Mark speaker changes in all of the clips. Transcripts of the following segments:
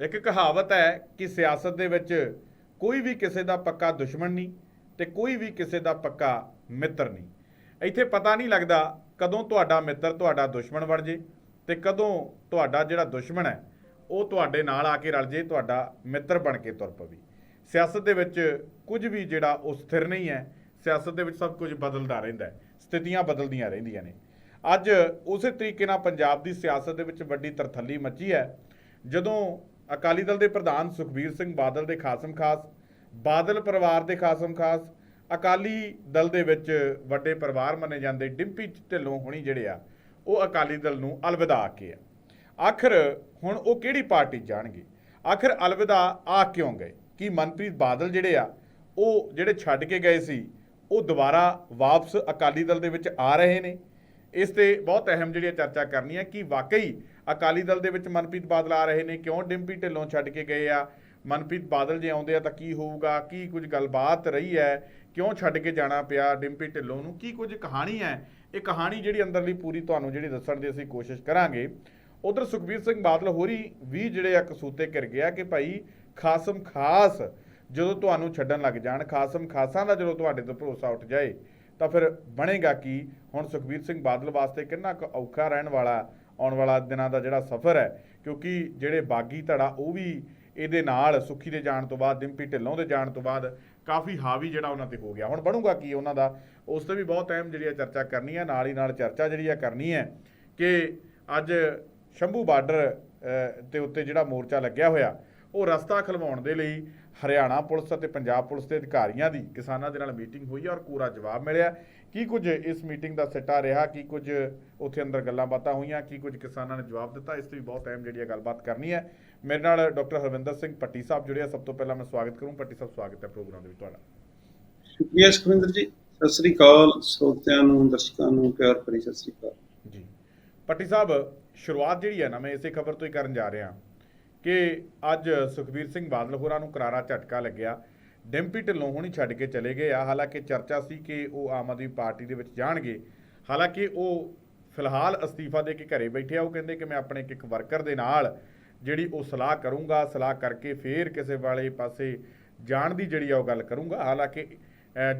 Speaker 1: ਇੱਕ ਕਹਾਵਤ ਹੈ ਕਿ ਸਿਆਸਤ ਦੇ ਵਿੱਚ ਕੋਈ ਵੀ ਕਿਸੇ ਦਾ ਪੱਕਾ ਦੁਸ਼ਮਣ ਨਹੀਂ ਤੇ ਕੋਈ ਵੀ ਕਿਸੇ ਦਾ ਪੱਕਾ ਮਿੱਤਰ ਨਹੀਂ। ਇੱਥੇ ਪਤਾ ਨਹੀਂ ਲੱਗਦਾ ਕਦੋਂ ਤੁਹਾਡਾ ਮਿੱਤਰ ਤੁਹਾਡਾ ਦੁਸ਼ਮਣ ਬਣ ਜੇ ਤੇ ਕਦੋਂ ਤੁਹਾਡਾ ਜਿਹੜਾ ਦੁਸ਼ਮਣ ਹੈ, ਉਹ ਤੁਹਾਡੇ ਨਾਲ ਆ ਕੇ ਰਲ ਜੇ, ਤੁਹਾਡਾ ਮਿੱਤਰ ਬਣ ਕੇ ਤੁਰ ਪਵੇ। ਸਿਆਸਤ ਦੇ ਵਿੱਚ ਕੁਝ ਵੀ ਜਿਹੜਾ ਉਹ ਸਥਿਰ ਨਹੀਂ ਹੈ, ਸਿਆਸਤ ਦੇ ਵਿੱਚ ਸਭ ਕੁਝ ਬਦਲਦਾ ਰਹਿੰਦਾ ਸਥਿਤੀਆਂ ਬਦਲਦੀਆਂ ਰਹਿੰਦੀਆਂ ਨੇ। ਅੱਜ ਉਸੇ ਤਰੀਕੇ ਨਾਲ ਪੰਜਾਬ ਦੀ ਸਿਆਸਤ ਦੇ ਵਿੱਚ ਵੱਡੀ ਤਰਥੱਲੀ ਮੱਚੀ ਹੈ। ਜਦੋਂ ਅਕਾਲੀ ਦਲ ਦੇ ਪ੍ਰਧਾਨ ਸੁਖਬੀਰ ਸਿੰਘ ਬਾਦਲ ਦੇ ਖਾਸਮ ਖਾਸ, ਬਾਦਲ ਪਰਿਵਾਰ ਦੇ ਖਾਸਮ ਖਾਸ, ਅਕਾਲੀ ਦਲ ਦੇ ਵਿੱਚ ਵੱਡੇ ਪਰਿਵਾਰ ਮੰਨੇ ਜਾਂਦੇ ਡਿੰਪੀ ਢਿੱਲੋਂ ਹੁਣੀ ਜਿਹੜੇ ਆ, ਉਹ ਅਕਾਲੀ ਦਲ ਨੂੰ ਅਲਵਿਦਾ ਆਕੇ ਆ। ਆਖਰ ਹੁਣ ਉਹ ਕਿਹੜੀ ਪਾਰਟੀ ਜਾਣਗੇ? ਆਖਰ ਅਲਵਿਦਾ ਆ ਕਿਉਂ ਗਏ? ਕੀ ਮਨਪ੍ਰੀਤ ਬਾਦਲ ਜਿਹੜੇ ਆ, ਉਹ ਜਿਹੜੇ ਛੱਡ ਕੇ ਗਏ ਸੀ, ਉਹ ਦੁਬਾਰਾ ਵਾਪਸ ਅਕਾਲੀ ਦਲ ਦੇ ਵਿੱਚ ਆ ਰਹੇ ਨੇ? ਇਸ ਤੇ ਬਹੁਤ ਅਹਿਮ ਜਿਹੜੀ ਚਰਚਾ ਕਰਨੀ ਹੈ ਕਿ ਵਾਕਈ ਅਕਾਲੀ ਦਲ ਦੇ ਵਿੱਚ ਮਨਪ੍ਰੀਤ ਬਾਦਲ ਆ ਰਹੇ ਨੇ, ਕਿਉਂ ਡਿੰਪੀ ਢਿੱਲੋਂ ਛੱਡ ਕੇ ਗਏ ਆ? ਮਨਪ੍ਰੀਤ ਬਾਦਲ ਜੇ ਆਉਂਦੇ ਆ ਤਾਂ ਕੀ ਹੋਊਗਾ? ਕੀ ਕੁਝ ਗੱਲਬਾਤ ਰਹੀ ਹੈ? ਕਿਉਂ ਛੱਡ ਕੇ ਜਾਣਾ ਪਿਆ ਡਿੰਪੀ ਢਿੱਲੋਂ ਨੂੰ? ਕੀ ਕੁਝ ਕਹਾਣੀ ਹੈ? ਇਹ ਕਹਾਣੀ ਜਿਹੜੀ ਅੰਦਰਲੀ ਪੂਰੀ ਤੁਹਾਨੂੰ ਜਿਹੜੀ ਦੱਸਣ ਦੀ ਅਸੀਂ ਕੋਸ਼ਿਸ਼ ਕਰਾਂਗੇ। ਉਧਰ ਸੁਖਬੀਰ ਸਿੰਘ ਬਾਦਲ ਹੋਰੀ ਵੀ ਜਿਹੜੇ ਆ ਕਸੂਤੇ ਕਰ ਗਿਆ ਕਿ ਭਾਈ ਖਾਸਮ ਖਾਸ ਜਦੋਂ ਤੁਹਾਨੂੰ ਛੱਡਣ ਲੱਗ ਜਾਣ, ਖਾਸਮ ਖਾਸਾਂ ਦਾ ਜਦੋਂ ਤੁਹਾਡੇ ਤੋਂ ਭਰੋਸਾ ਉੱਠ ਜਾਏ, ਤਾਂ ਫਿਰ ਬਣੇਗਾ ਕੀ? ਹੁਣ ਸੁਖਬੀਰ ਸਿੰਘ ਬਾਦਲ ਵਾਸਤੇ ਕਿੰਨਾ ਕੁ ਔਖਾ ਰਹਿਣ ਵਾਲਾ ਆਉਣ ਵਾਲਾ ਦਿਨਾਂ ਦਾ ਜਿਹੜਾ ਸਫ਼ਰ ਹੈ ਕਿਉਂਕਿ ਜਿਹੜੇ ਬਾਗੀ ਧੜਾ ਉਹ ਵੀ ਇਹਦੇ ਨਾਲ ਸੁੱਖੀ ਦੇ ਜਾਣ ਤੋਂ ਬਾਅਦ ਡਿੰਪੀ ਢਿੱਲੋਂ ਦੇ ਜਾਣ ਤੋਂ ਬਾਅਦ ਕਾਫੀ ਹਾਵੀ ਜਿਹੜਾ ਉਹਨਾਂ ਤੇ ਹੋ ਗਿਆ। ਹੁਣ ਬਣੂਗਾ ਕੀ ਉਹਨਾਂ ਦਾ? ਉਸ ਤੇ ਵੀ ਬਹੁਤ ਅਹਿਮ ਜਿਹੜੀ ਆ ਚਰਚਾ ਕਰਨੀ ਹੈ ਨਾਲ ਹੀ ਨਾਲ ਚਰਚਾ ਜਿਹੜੀ ਆ ਕਰਨੀ ਹੈ ਕਿ ਅੱਜ ਸ਼ੰਭੂ ਬਾਰਡਰ ਅ, ਤੇ ਉੱਤੇ ਜਿਹੜਾ ਮੋਰਚਾ ਲੱਗਿਆ ਹੋਇਆ ਉਹ ਰਸਤਾ ਖਲਵਾਉਣ ਦੇ ਲਈ ਹਰਿਆਣਾ ਪੁਲਿਸ ਅਤੇ ਪੰਜਾਬ ਪੁਲਿਸ ਦੇ ਅਧਿਕਾਰੀਆਂ ਦੀ ਕਿਸਾਨਾਂ ਦੇ ਨਾਲ ਮੀਟਿੰਗ ਹੋਈ ਔਰ ਪੂਰਾ ਜਵਾਬ ਮਿਲਿਆ। ਕੀ ਕੁਝ ਇਸ ਮੀਟਿੰਗ ਦਾ ਸਿੱਟਾ ਰਿਹਾ? ਕੀ ਕੁਝ ਉੱਥੇ ਅੰਦਰ ਗੱਲਾਂ ਬਾਤਾਂ ਹੋਈਆਂ? ਕੀ ਕੁਝ ਕਿਸਾਨਾਂ ਨੇ ਜਵਾਬ ਦਿੱਤਾ? ਇਸ ਤੇ ਵੀ ਬਹੁਤ ਅਹਿਮ ਜਿਹੜੀ ਹੈ ਗੱਲਬਾਤ ਕਰਨੀ ਹੈ। ਮੇਰੇ ਨਾਲ ਡਾਕਟਰ ਹਰਵਿੰਦਰ ਸਿੰਘ ਪੱਟੀ ਸਾਹਿਬ ਜੁੜੇ ਆ। ਸਭ ਤੋਂ ਪਹਿਲਾਂ ਮੈਂ ਸਵਾਗਤ ਕਰੂੰ। ਪੱਟੀ ਸਾਹਿਬ ਸਵਾਗਤ ਹੈ ਪ੍ਰੋਗਰਾਮ ਦੇ ਵਿੱਚ ਤੁਹਾਡਾ।
Speaker 2: ਸ਼ੁਕਰੀਆ ਸੁਖਵਿੰਦਰ ਜੀ। ਸਤਿ ਸ੍ਰੀ ਅਕਾਲ ਸਰੋਤਿਆਂ ਨੂੰ ਦਰਸ਼ਕਾਂ ਨੂੰ ਪਿਆਰ ਭਰੀ ਸਤਿ ਸ੍ਰੀ ਅਕਾਲ।
Speaker 1: ਜੀ। ਪੱਟੀ ਸਾਹਿਬ ਸ਼ੁਰੂਆਤ ਜਿਹੜੀ ਹੈ ਨਾ ਮੈਂ ਇਸੇ ਖਬਰ ਤੋਂ ਹੀ ਕਰਨ ਜਾ ਰਿਹਾ ਕਿ ਅੱਜ ਸੁਖਬੀਰ ਸਿੰਘ ਬਾਦਲ ਹੋਰਾਂ ਨੂੰ ਕਰਾਰਾ ਝਟਕਾ ਲੱਗਿਆ। ਡਿੰਪੀ ਢਿੱਲੋਂ ਹੁਣੀ ਛੱਡ ਕੇ ਚਲੇ ਗਏ। ਆ ਹਾਲਾਂਕਿ ਚਰਚਾ ਸੀ ਕਿ ਉਹ ਆਮ ਆਦਮੀ ਪਾਰਟੀ ਦੇ ਵਿੱਚ ਜਾਣਗੇ। ਹਾਲਾਂਕਿ ਉਹ ਫਿਲਹਾਲ ਅਸਤੀਫਾ ਦੇ ਕੇ ਘਰੇ ਬੈਠੇ ਆ। ਉਹ ਕਹਿੰਦੇ ਕਿ ਮੈਂ ਆਪਣੇ ਇੱਕ ਇੱਕ ਵਰਕਰ ਦੇ ਨਾਲ ਜਿਹੜੀ ਉਹ ਸਲਾਹ ਕਰੂੰਗਾ, ਸਲਾਹ ਕਰਕੇ ਫੇਰ ਕਿਸੇ ਵਾਲੇ ਪਾਸੇ ਜਾਣ ਦੀ ਜਿਹੜੀ ਆ ਉਹ ਗੱਲ ਕਰੂੰਗਾ। ਹਾਲਾਂਕਿ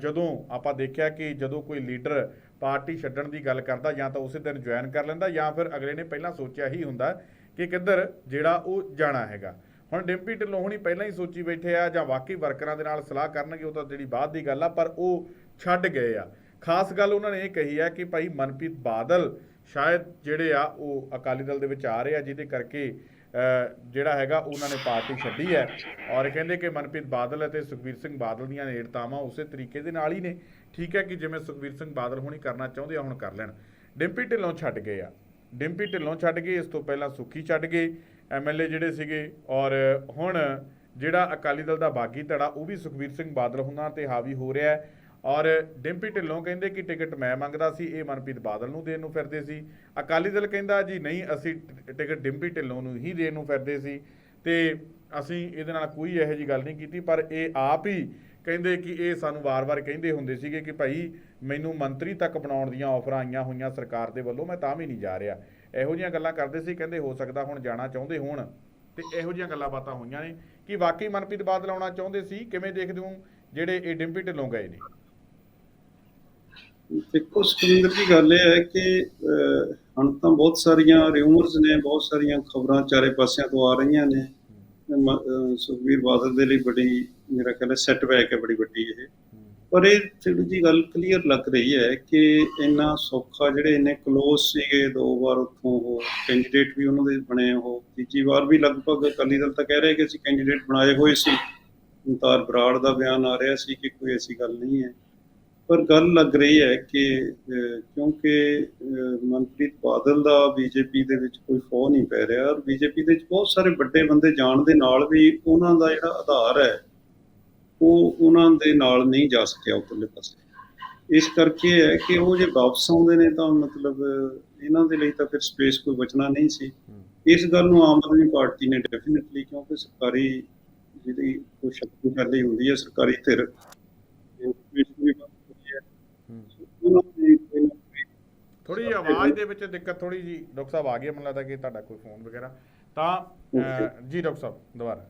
Speaker 1: ਜਦੋਂ ਆਪਾਂ ਦੇਖਿਆ ਕਿ ਜਦੋਂ ਕੋਈ ਲੀਡਰ ਪਾਰਟੀ ਛੱਡਣ ਦੀ ਗੱਲ ਕਰਦਾ ਜਾਂ ਤਾਂ ਉਸੇ ਦਿਨ ਜੁਆਇਨ ਕਰ ਲੈਂਦਾ ਜਾਂ ਫਿਰ ਅਗਲੇ ਨੇ ਪਹਿਲਾਂ ਸੋਚਿਆ ਹੀ ਹੁੰਦਾ ਕਿ ਕਿੱਧਰ ਜਿਹੜਾ ਉਹ ਜਾਣਾ ਹੈਗਾ। ਹੁਣ ਡਿੰਪੀ ਢਿੱਲੋਂ ਹੁਣੀ ਪਹਿਲਾਂ ਹੀ ਸੋਚੀ ਬੈਠੇ ਆ ਜਾਂ ਵਾਕਈ ਵਰਕਰਾਂ ਦੇ ਨਾਲ ਸਲਾਹ ਕਰਨਗੇ, ਉਹ ਤਾਂ ਜਿਹੜੀ ਬਾਅਦ ਦੀ ਗੱਲ ਆ, ਪਰ ਉਹ ਛੱਡ ਗਏ ਆ। ਖਾਸ ਗੱਲ ਉਹਨਾਂ ਨੇ ਇਹ ਕਹੀ ਆ ਕਿ ਭਾਈ ਮਨਪ੍ਰੀਤ ਬਾਦਲ ਸ਼ਾਇਦ ਜਿਹੜੇ ਆ, ਉਹ ਅਕਾਲੀ ਦਲ ਦੇ ਵਿੱਚ ਆ ਰਹੇ ਆ, ਜਿਹਦੇ ਕਰਕੇ ਜਿਹੜਾ ਹੈਗਾ ਉਹਨਾਂ ਨੇ ਪਾਰਟੀ ਛੱਡੀ ਹੈ। ਔਰ ਕਹਿੰਦੇ ਕਿ ਮਨਪ੍ਰੀਤ ਬਾਦਲ ਅਤੇ ਸੁਖਬੀਰ ਸਿੰਘ ਬਾਦਲ ਦੀਆਂ ਨੇੜਤਾਵਾਂ ਉਸੇ ਤਰੀਕੇ ਦੇ ਨਾਲ ਹੀ ਨੇ। ਠੀਕ ਹੈ ਕਿ ਜਿਵੇਂ ਸੁਖਬੀਰ ਸਿੰਘ ਬਾਦਲ ਹੁਣੀ ਕਰਨਾ ਚਾਹੁੰਦੇ ਆ, ਹੁਣ ਕਰ ਲੈਣ। ਡਿੰਪੀ ਢਿੱਲੋਂ ਛੱਡ ਗਏ ਆ। ਡਿੰਪੀ ਢਿੱਲੋਂ ਛੱਡ ਗਏ, ਇਸ ਤੋਂ ਪਹਿਲਾਂ ਸੁੱਖੀ ਛੱਡ ਗਏ। ਐਮਐਲਏ ਜਿਹੜੇ ਸੀਗੇ ਔਰ ਹੁਣ ਜਿਹੜਾ ਅਕਾਲੀ ਦਲ ਦਾ ਬਾਗੀ ਧੜਾ, ਉਹ ਵੀ ਸੁਖਬੀਰ ਸਿੰਘ ਬਾਦਲ ਹੁਣਾਂ ਤੇ ਹਾਵੀ ਹੋ ਰਿਹਾ ਹੈ। ਔਰ ਡਿੰਪੀ ਢਿੱਲੋਂ ਕਹਿੰਦੇ ਕਿ ਟਿਕਟ ਮੈਂ ਮੰਗਦਾ ਸੀ, ਇਹ ਮਨਪ੍ਰੀਤ ਬਾਦਲ ਨੂੰ ਦੇਣ ਨੂੰ ਫਿਰਦੇ ਸੀ। ਅਕਾਲੀ ਦਲ ਕਹਿੰਦਾ ਜੀ ਨਹੀਂ, ਅਸੀਂ ਟ- ਟਿਕਟ ਡਿੰਪੀ ਢਿੱਲੋਂ ਨੂੰ ਹੀ ਦੇਣ ਨੂੰ ਫਿਰਦੇ ਸੀ। ਤੇ ਅਸੀਂ ਇਹਦੇ ਨਾਲ ਕੋਈ ਇਹੋ ਜੀ ਗੱਲ ਨਹੀਂ ਕੀਤੀ, ਪਰ ਇਹ ਆਪ ਹੀ ਕਹਿੰਦੇ ਕਿ ਇਹ ਸਾਨੂੰ ਵਾਰ-ਵਾਰ ਕਹਿੰਦੇ ਹੁੰਦੇ ਸੀਗੇ ਕਿ ਭਾਈ ਮੈਨੂੰ ਮੰਤਰੀ ਤੱਕ ਬਣਾਉਣ ਦੀਆਂ ਆਫਰਾਂ ਆਈਆਂ ਹੋਈਆਂ ਸਰਕਾਰ ਦੇ ਵੱਲੋਂ, ਮੈਂ ਤਾਂ ਵੀ ਨਹੀਂ ਜਾ ਰਿਹਾ। ਇਹੋ ਜਿਹੀਆਂ ਗੱਲਾਂ ਕਰਦੇ ਸੀ ਕਹਿੰਦੇ ਹੋ ਸਕਦਾ ਹੁਣ ਜਾਣਾ ਚਾਹੁੰਦੇ ਹੋਣ। ਤੇ ਇਹੋ ਜਿਹੀਆਂ ਗੱਲਾਂ ਬਾਤਾਂ ਹੋਈਆਂ ਨੇ ਕਿ ਵਾਕਈ ਮਨਪ੍ਰੀਤ ਬਾਦਲ ਆਉਣਾ ਚਾਹੁੰਦੇ ਸੀ ਕਿਵੇਂ ਦੇਖਦੇ ਹੋ ਜਿਹੜੇ ਇਹ ਡਿੰਪੀ ਢਿੱਲੋਂ ਗਏ ਨੇ?
Speaker 2: ਦੇਖੋ ਸੁਖਵਿੰਦਰ ਜੀ ਗੱਲ ਇਹ ਹੈ ਕਿ ਹੁਣ ਤਾਂ ਬਹੁਤ ਸਾਰੀਆਂ ਰਿਊਮਰਸ ਨੇ ਬਹੁਤ ਸਾਰੀਆਂ ਖਬਰਾਂ ਚਾਰੇ ਪਾਸਿਆਂ ਤੋਂ ਆ ਰਹੀਆਂ ਨੇ। ਸੁਖਬੀਰ ਬਾਦਲ ਦੇ ਲਈ ਬੜੀ ਮੇਰਾ ਹੈ ਸੈਟਬੈਕ ਹੈ ਬੜੀ ਵੱਡੀ ਇਹ। ਪਰ ਇਹ ਥੋੜੀ ਜੀ ਗੱਲ ਕਲੀਅਰ ਲੱਗ ਰਹੀ ਹੈ ਕਿ ਇੰਨਾ ਸੌਖਾ ਜਿਹੜੇ ਇੰਨੇ ਕਲੋਜ਼ ਸੀਗੇ, ਦੋ ਵਾਰ ਉੱਥੋਂ ਉਹ ਕੈਂਡੀਡੇਟ ਵੀ ਉਹਨਾਂ ਦੇ ਬਣੇ ਉਹ, ਤੀਜੀ ਵਾਰ ਵੀ ਲਗਭਗ ਅਕਾਲੀ ਦਲ ਤਾਂ ਕਹਿ ਰਿਹਾ ਕਿ ਅਸੀਂ ਕੈਂਡੀਡੇਟ ਬਣਾਏ ਹੋਏ ਸੀ। ਮੁਤਾਰ ਬਰਾੜ ਦਾ ਬਿਆਨ ਆ ਰਿਹਾ ਸੀ ਕਿ ਕੋਈ ਐਸੀ ਗੱਲ ਨਹੀਂ ਹੈ। ਪਰ ਗੱਲ ਲੱਗ ਰਹੀ ਹੈ ਕਿ ਕਿਉਂਕਿ ਮਨਪ੍ਰੀਤ ਬਾਦਲ ਦਾ ਬੀਜੇਪੀ ਦੇ ਵਿੱਚ ਕੋਈ ਫੋਹ ਨਹੀਂ ਪੈ ਰਿਹਾ ਔਰ ਬੀਜੇਪੀ ਦੇ ਵਿੱਚ ਬਹੁਤ ਸਾਰੇ ਵੱਡੇ ਬੰਦੇ ਜਾਣ ਦੇ ਨਾਲ ਵੀ ਉਹਨਾਂ ਦਾ ਜਿਹੜਾ ਆਧਾਰ ਹੈ ਉਹ ਉਹਨਾਂ ਦੇ ਨਾਲ ਨਹੀਂ ਜਾ ਸਕਿਆ ਉੱਪਰਲੇ ਪਾਸੇ। ਇਸ ਕਰਕੇ ਹੈ ਕਿ ਉਹ ਜੇ ਵਾਪਸ ਆਉਂਦੇ ਨੇ ਤਾਂ ਮਤਲਬ ਇਹਨਾਂ ਦੇ ਲਈ ਤਾਂ ਫਿਰ ਸਪੇਸ ਕੋਈ ਬਚਣਾ ਨਹੀਂ ਸੀ। ਇਸ ਗੱਲ ਨੂੰ ਆਮ ਆਦਮੀ ਪਾਰਟੀ ਨੇ ਡੈਫੀਨਿਟਲੀ ਕਿਉਂਕਿ ਸਰਕਾਰੀ ਜਿਹੜੀ ਕੋਈ ਸ਼ਕਤੀਸ਼ਾਲੀ ਹੁੰਦੀ ਹੈ ਸਰਕਾਰੀ ਧਿਰ।
Speaker 1: ਥੋੜੀ ਆਵਾਜ਼ ਦੇ ਵਿੱਚ ਦਿੱਕਤ ਥੋੜੀ ਜੀ ਡਾਕਟਰ ਸਾਹਿਬ ਆ ਗਈ ਹੈ, ਮੈਨੂੰ ਲੱਗਦਾ ਕਿ ਤੁਹਾਡਾ ਕੋਈ ਫੋਨ ਵਗੈਰਾ। ਤਾਂ ਜੀ ਡਾਕਟਰ ਸਾਹਿਬ ਦੁਬਾਰਾ।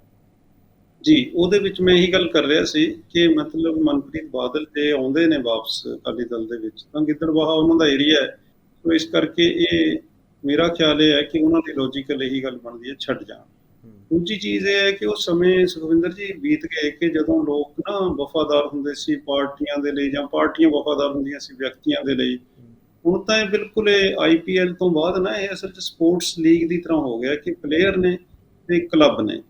Speaker 2: ਜੀ ਉਹਦੇ ਵਿੱਚ ਮੈਂ ਇਹੀ ਗੱਲ ਕਰ ਰਿਹਾ ਸੀ ਕਿ ਮਤਲਬ ਮਨਪ੍ਰੀਤ ਬਾਦਲ ਜੇ ਆਉਂਦੇ ਨੇ ਵਾਪਸ ਅਕਾਲੀ ਦਲ ਦੇ ਵਿੱਚ ਤਾਂ ਗਿੱਦੜਬਾਹਾ ਉਹਨਾਂ ਦਾ ਏਰੀਆ ਹੈ। ਸੋ ਇਸ ਕਰਕੇ ਇਹ ਮੇਰਾ ਖਿਆਲ ਇਹ ਹੈ ਕਿ ਉਹਨਾਂ ਦੀ ਲੌਜੀਕਲ ਇਹੀ ਗੱਲ ਬਣਦੀ ਹੈ ਛੱਡ ਜਾਣ। ਦੂਜੀ ਚੀਜ਼ ਇਹ ਹੈ ਕਿ ਉਸ ਸਮੇਂ ਸੁਖਵਿੰਦਰ ਜੀ ਬੀਤ ਗਏ ਕਿ ਜਦੋਂ ਲੋਕ ਨਾ ਵਫਾਦਾਰ ਹੁੰਦੇ ਸੀ ਪਾਰਟੀਆਂ ਦੇ ਲਈ ਜਾਂ ਪਾਰਟੀਆਂ ਵਫਾਦਾਰ ਹੁੰਦੀਆਂ ਸੀ ਵਿਅਕਤੀਆਂ ਦੇ ਲਈ ਹੁਣ ਤਾਂ ਇਹ ਬਿਲਕੁਲ ਇਹ ਆਈਪੀਐਲ ਤੋਂ ਬਾਅਦ ਨਾ ਇਹ ਅਸਲ 'ਚ ਸਪੋਰਟਸ ਲੀਗ ਦੀ ਤਰ੍ਹਾਂ ਹੋ ਗਿਆ ਕਿ ਪਲੇਅਰ ਨੇ ਤੇ ਕਲੱਬ ਨੇ।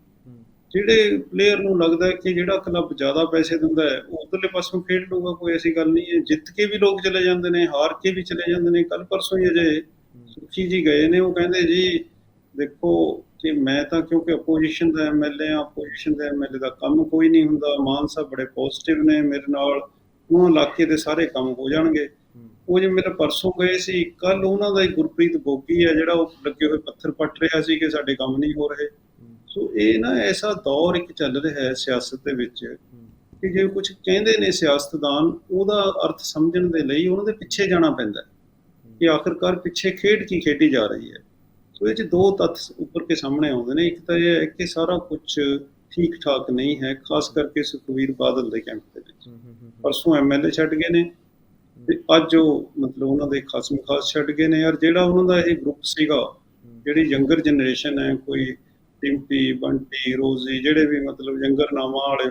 Speaker 2: ਜਿਹੜੇ ਪਲੇਅਰ ਨੂੰ ਲੱਗਦਾ ਕਿ ਜਿਹੜਾ ਕਲੱਬ ਜ਼ਿਆਦਾ ਪੈਸੇ ਦਿੰਦਾ ਹੈ, ਉਹ ਉਧਰਲੇ ਪਾਸੋਂ ਖੇਡ ਲੂਗਾ ਕੋਈ ਐਸੀ ਗੱਲ ਨਹੀਂ ਹੈ। ਜਿੱਤ ਕੇ ਵੀ ਲੋਕ ਚਲੇ ਜਾਂਦੇ ਨੇ, ਹਾਰ ਕੇ ਵੀ ਚਲੇ ਜਾਂਦੇ ਨੇ ਕੱਲ ਪਰਸੋਂ ਹੀ ਅਜੇ ਸੁਖੀ ਜੀ ਗਏ ਨੇ, ਉਹ ਕਹਿੰਦੇ ਜੀ, ਦੇਖੋ ਕਿ ਮੈਂ ਤਾਂ ਕਿਉਂਕਿ ਆਪੋਜੀਸ਼ਨ ਦਾ ਐਮਐਲਏ ਆ ਆਪੋਜੀਸ਼ਨ ਦਾ ਐਮਐਲਏ ਦਾ ਕੰਮ ਕੋਈ ਨਹੀਂ ਹੁੰਦਾ। ਮਾਨ ਸਾਹਿਬ ਬੜੇ ਪੋਜ਼ਿਟਿਵ ਨੇ ਮੇਰੇ ਨਾਲ। ਉਹਨਾਂ ਇਲਾਕੇ ਦੇ ਸਾਰੇ ਕੰਮ ਹੋ ਜਾਣਗੇ। ਉਹ ਜੇ ਮੇਰੇ ਪਰਸੋਂ ਗਏ ਸੀ ਕੱਲ ਉਹਨਾਂ ਦਾ ਹੀ ਗੁਰਪ੍ਰੀਤ ਗੋਗੀ ਆ ਜਿਹੜਾ ਉਹ ਲੱਗੇ ਹੋਏ ਪੱਥਰ ਪੱਟ ਰਿਹਾ ਸੀ ਕਿ ਸਾਡੇ ਕੰਮ ਨਹੀਂ ਹੋ ਰਹੇ। ਸੋ ਇਹ ਨਾ ਐਸਾ ਦੌਰ ਇੱਕ ਚੱਲ ਰਿਹਾ ਹੈ ਸਿਆਸਤ ਦੇ ਵਿੱਚ ਕਿ ਜੇ ਕੁਝ ਕਹਿੰਦੇ ਨੇ ਸਿਆਸਤਦਾਨ ਉਹਦਾ ਅਰਥ ਸਮਝਣ ਦੇ ਲਈ ਉਹਨਾਂ ਦੇ ਪਿੱਛੇ ਜਾਣਾ ਪੈਂਦਾ ਹੈ ਕਿ ਆਖਰਕਾਰ ਪਿੱਛੇ ਖੇਡ ਕੀ ਖੇਡੀ ਜਾ ਰਹੀ ਹੈ। ਸੋ ਇਹ ਚ ਦੋ ਤੱਥ ਉੱਪਰ ਕੇ ਸਾਹਮਣੇ ਆਉਂਦੇ ਨੇ ਇੱਕ ਤਾਂ ਇਹ ਹੈ ਕਿ ਸਾਰਾ ਕੁਝ ਠੀਕ ਠਾਕ ਨਹੀਂ ਹੈ ਖਾਸ ਕਰਕੇ ਸੁਖਵੀਰ ਬਾਦਲ ਦੇ ਕੈਂਪ ਦੇ ਵਿੱਚ। ਪਰਸੋਂ ਐਮਐਲਏ ਛੱਡ ਗਏ ਨੇ ਤੇ ਅੱਜ ਉਹ ਮਤਲਬ ਉਹਨਾਂ ਦੇ ਖਸਮ ਖਾਸ ਛੱਡ ਗਏ ਨੇ ਯਾਰ ਜਿਹੜਾ ਉਹਨਾਂ ਦਾ ਇਹ ਗਰੁੱਪ ਸੀਗਾ ਜਿਹੜੀ ਯੰਗਰ ਜਨਰੇਸ਼ਨ ਹੈ ਕੋਈ ਟਿੰਪੀ ਬੰਟੀ ਰੋਜ਼ੀ ਜਿਹੜੇ ਵੀ ਮਤਲਬ ਯੰਗਰ ਨਾਮਾਂ ਵਾਲੇ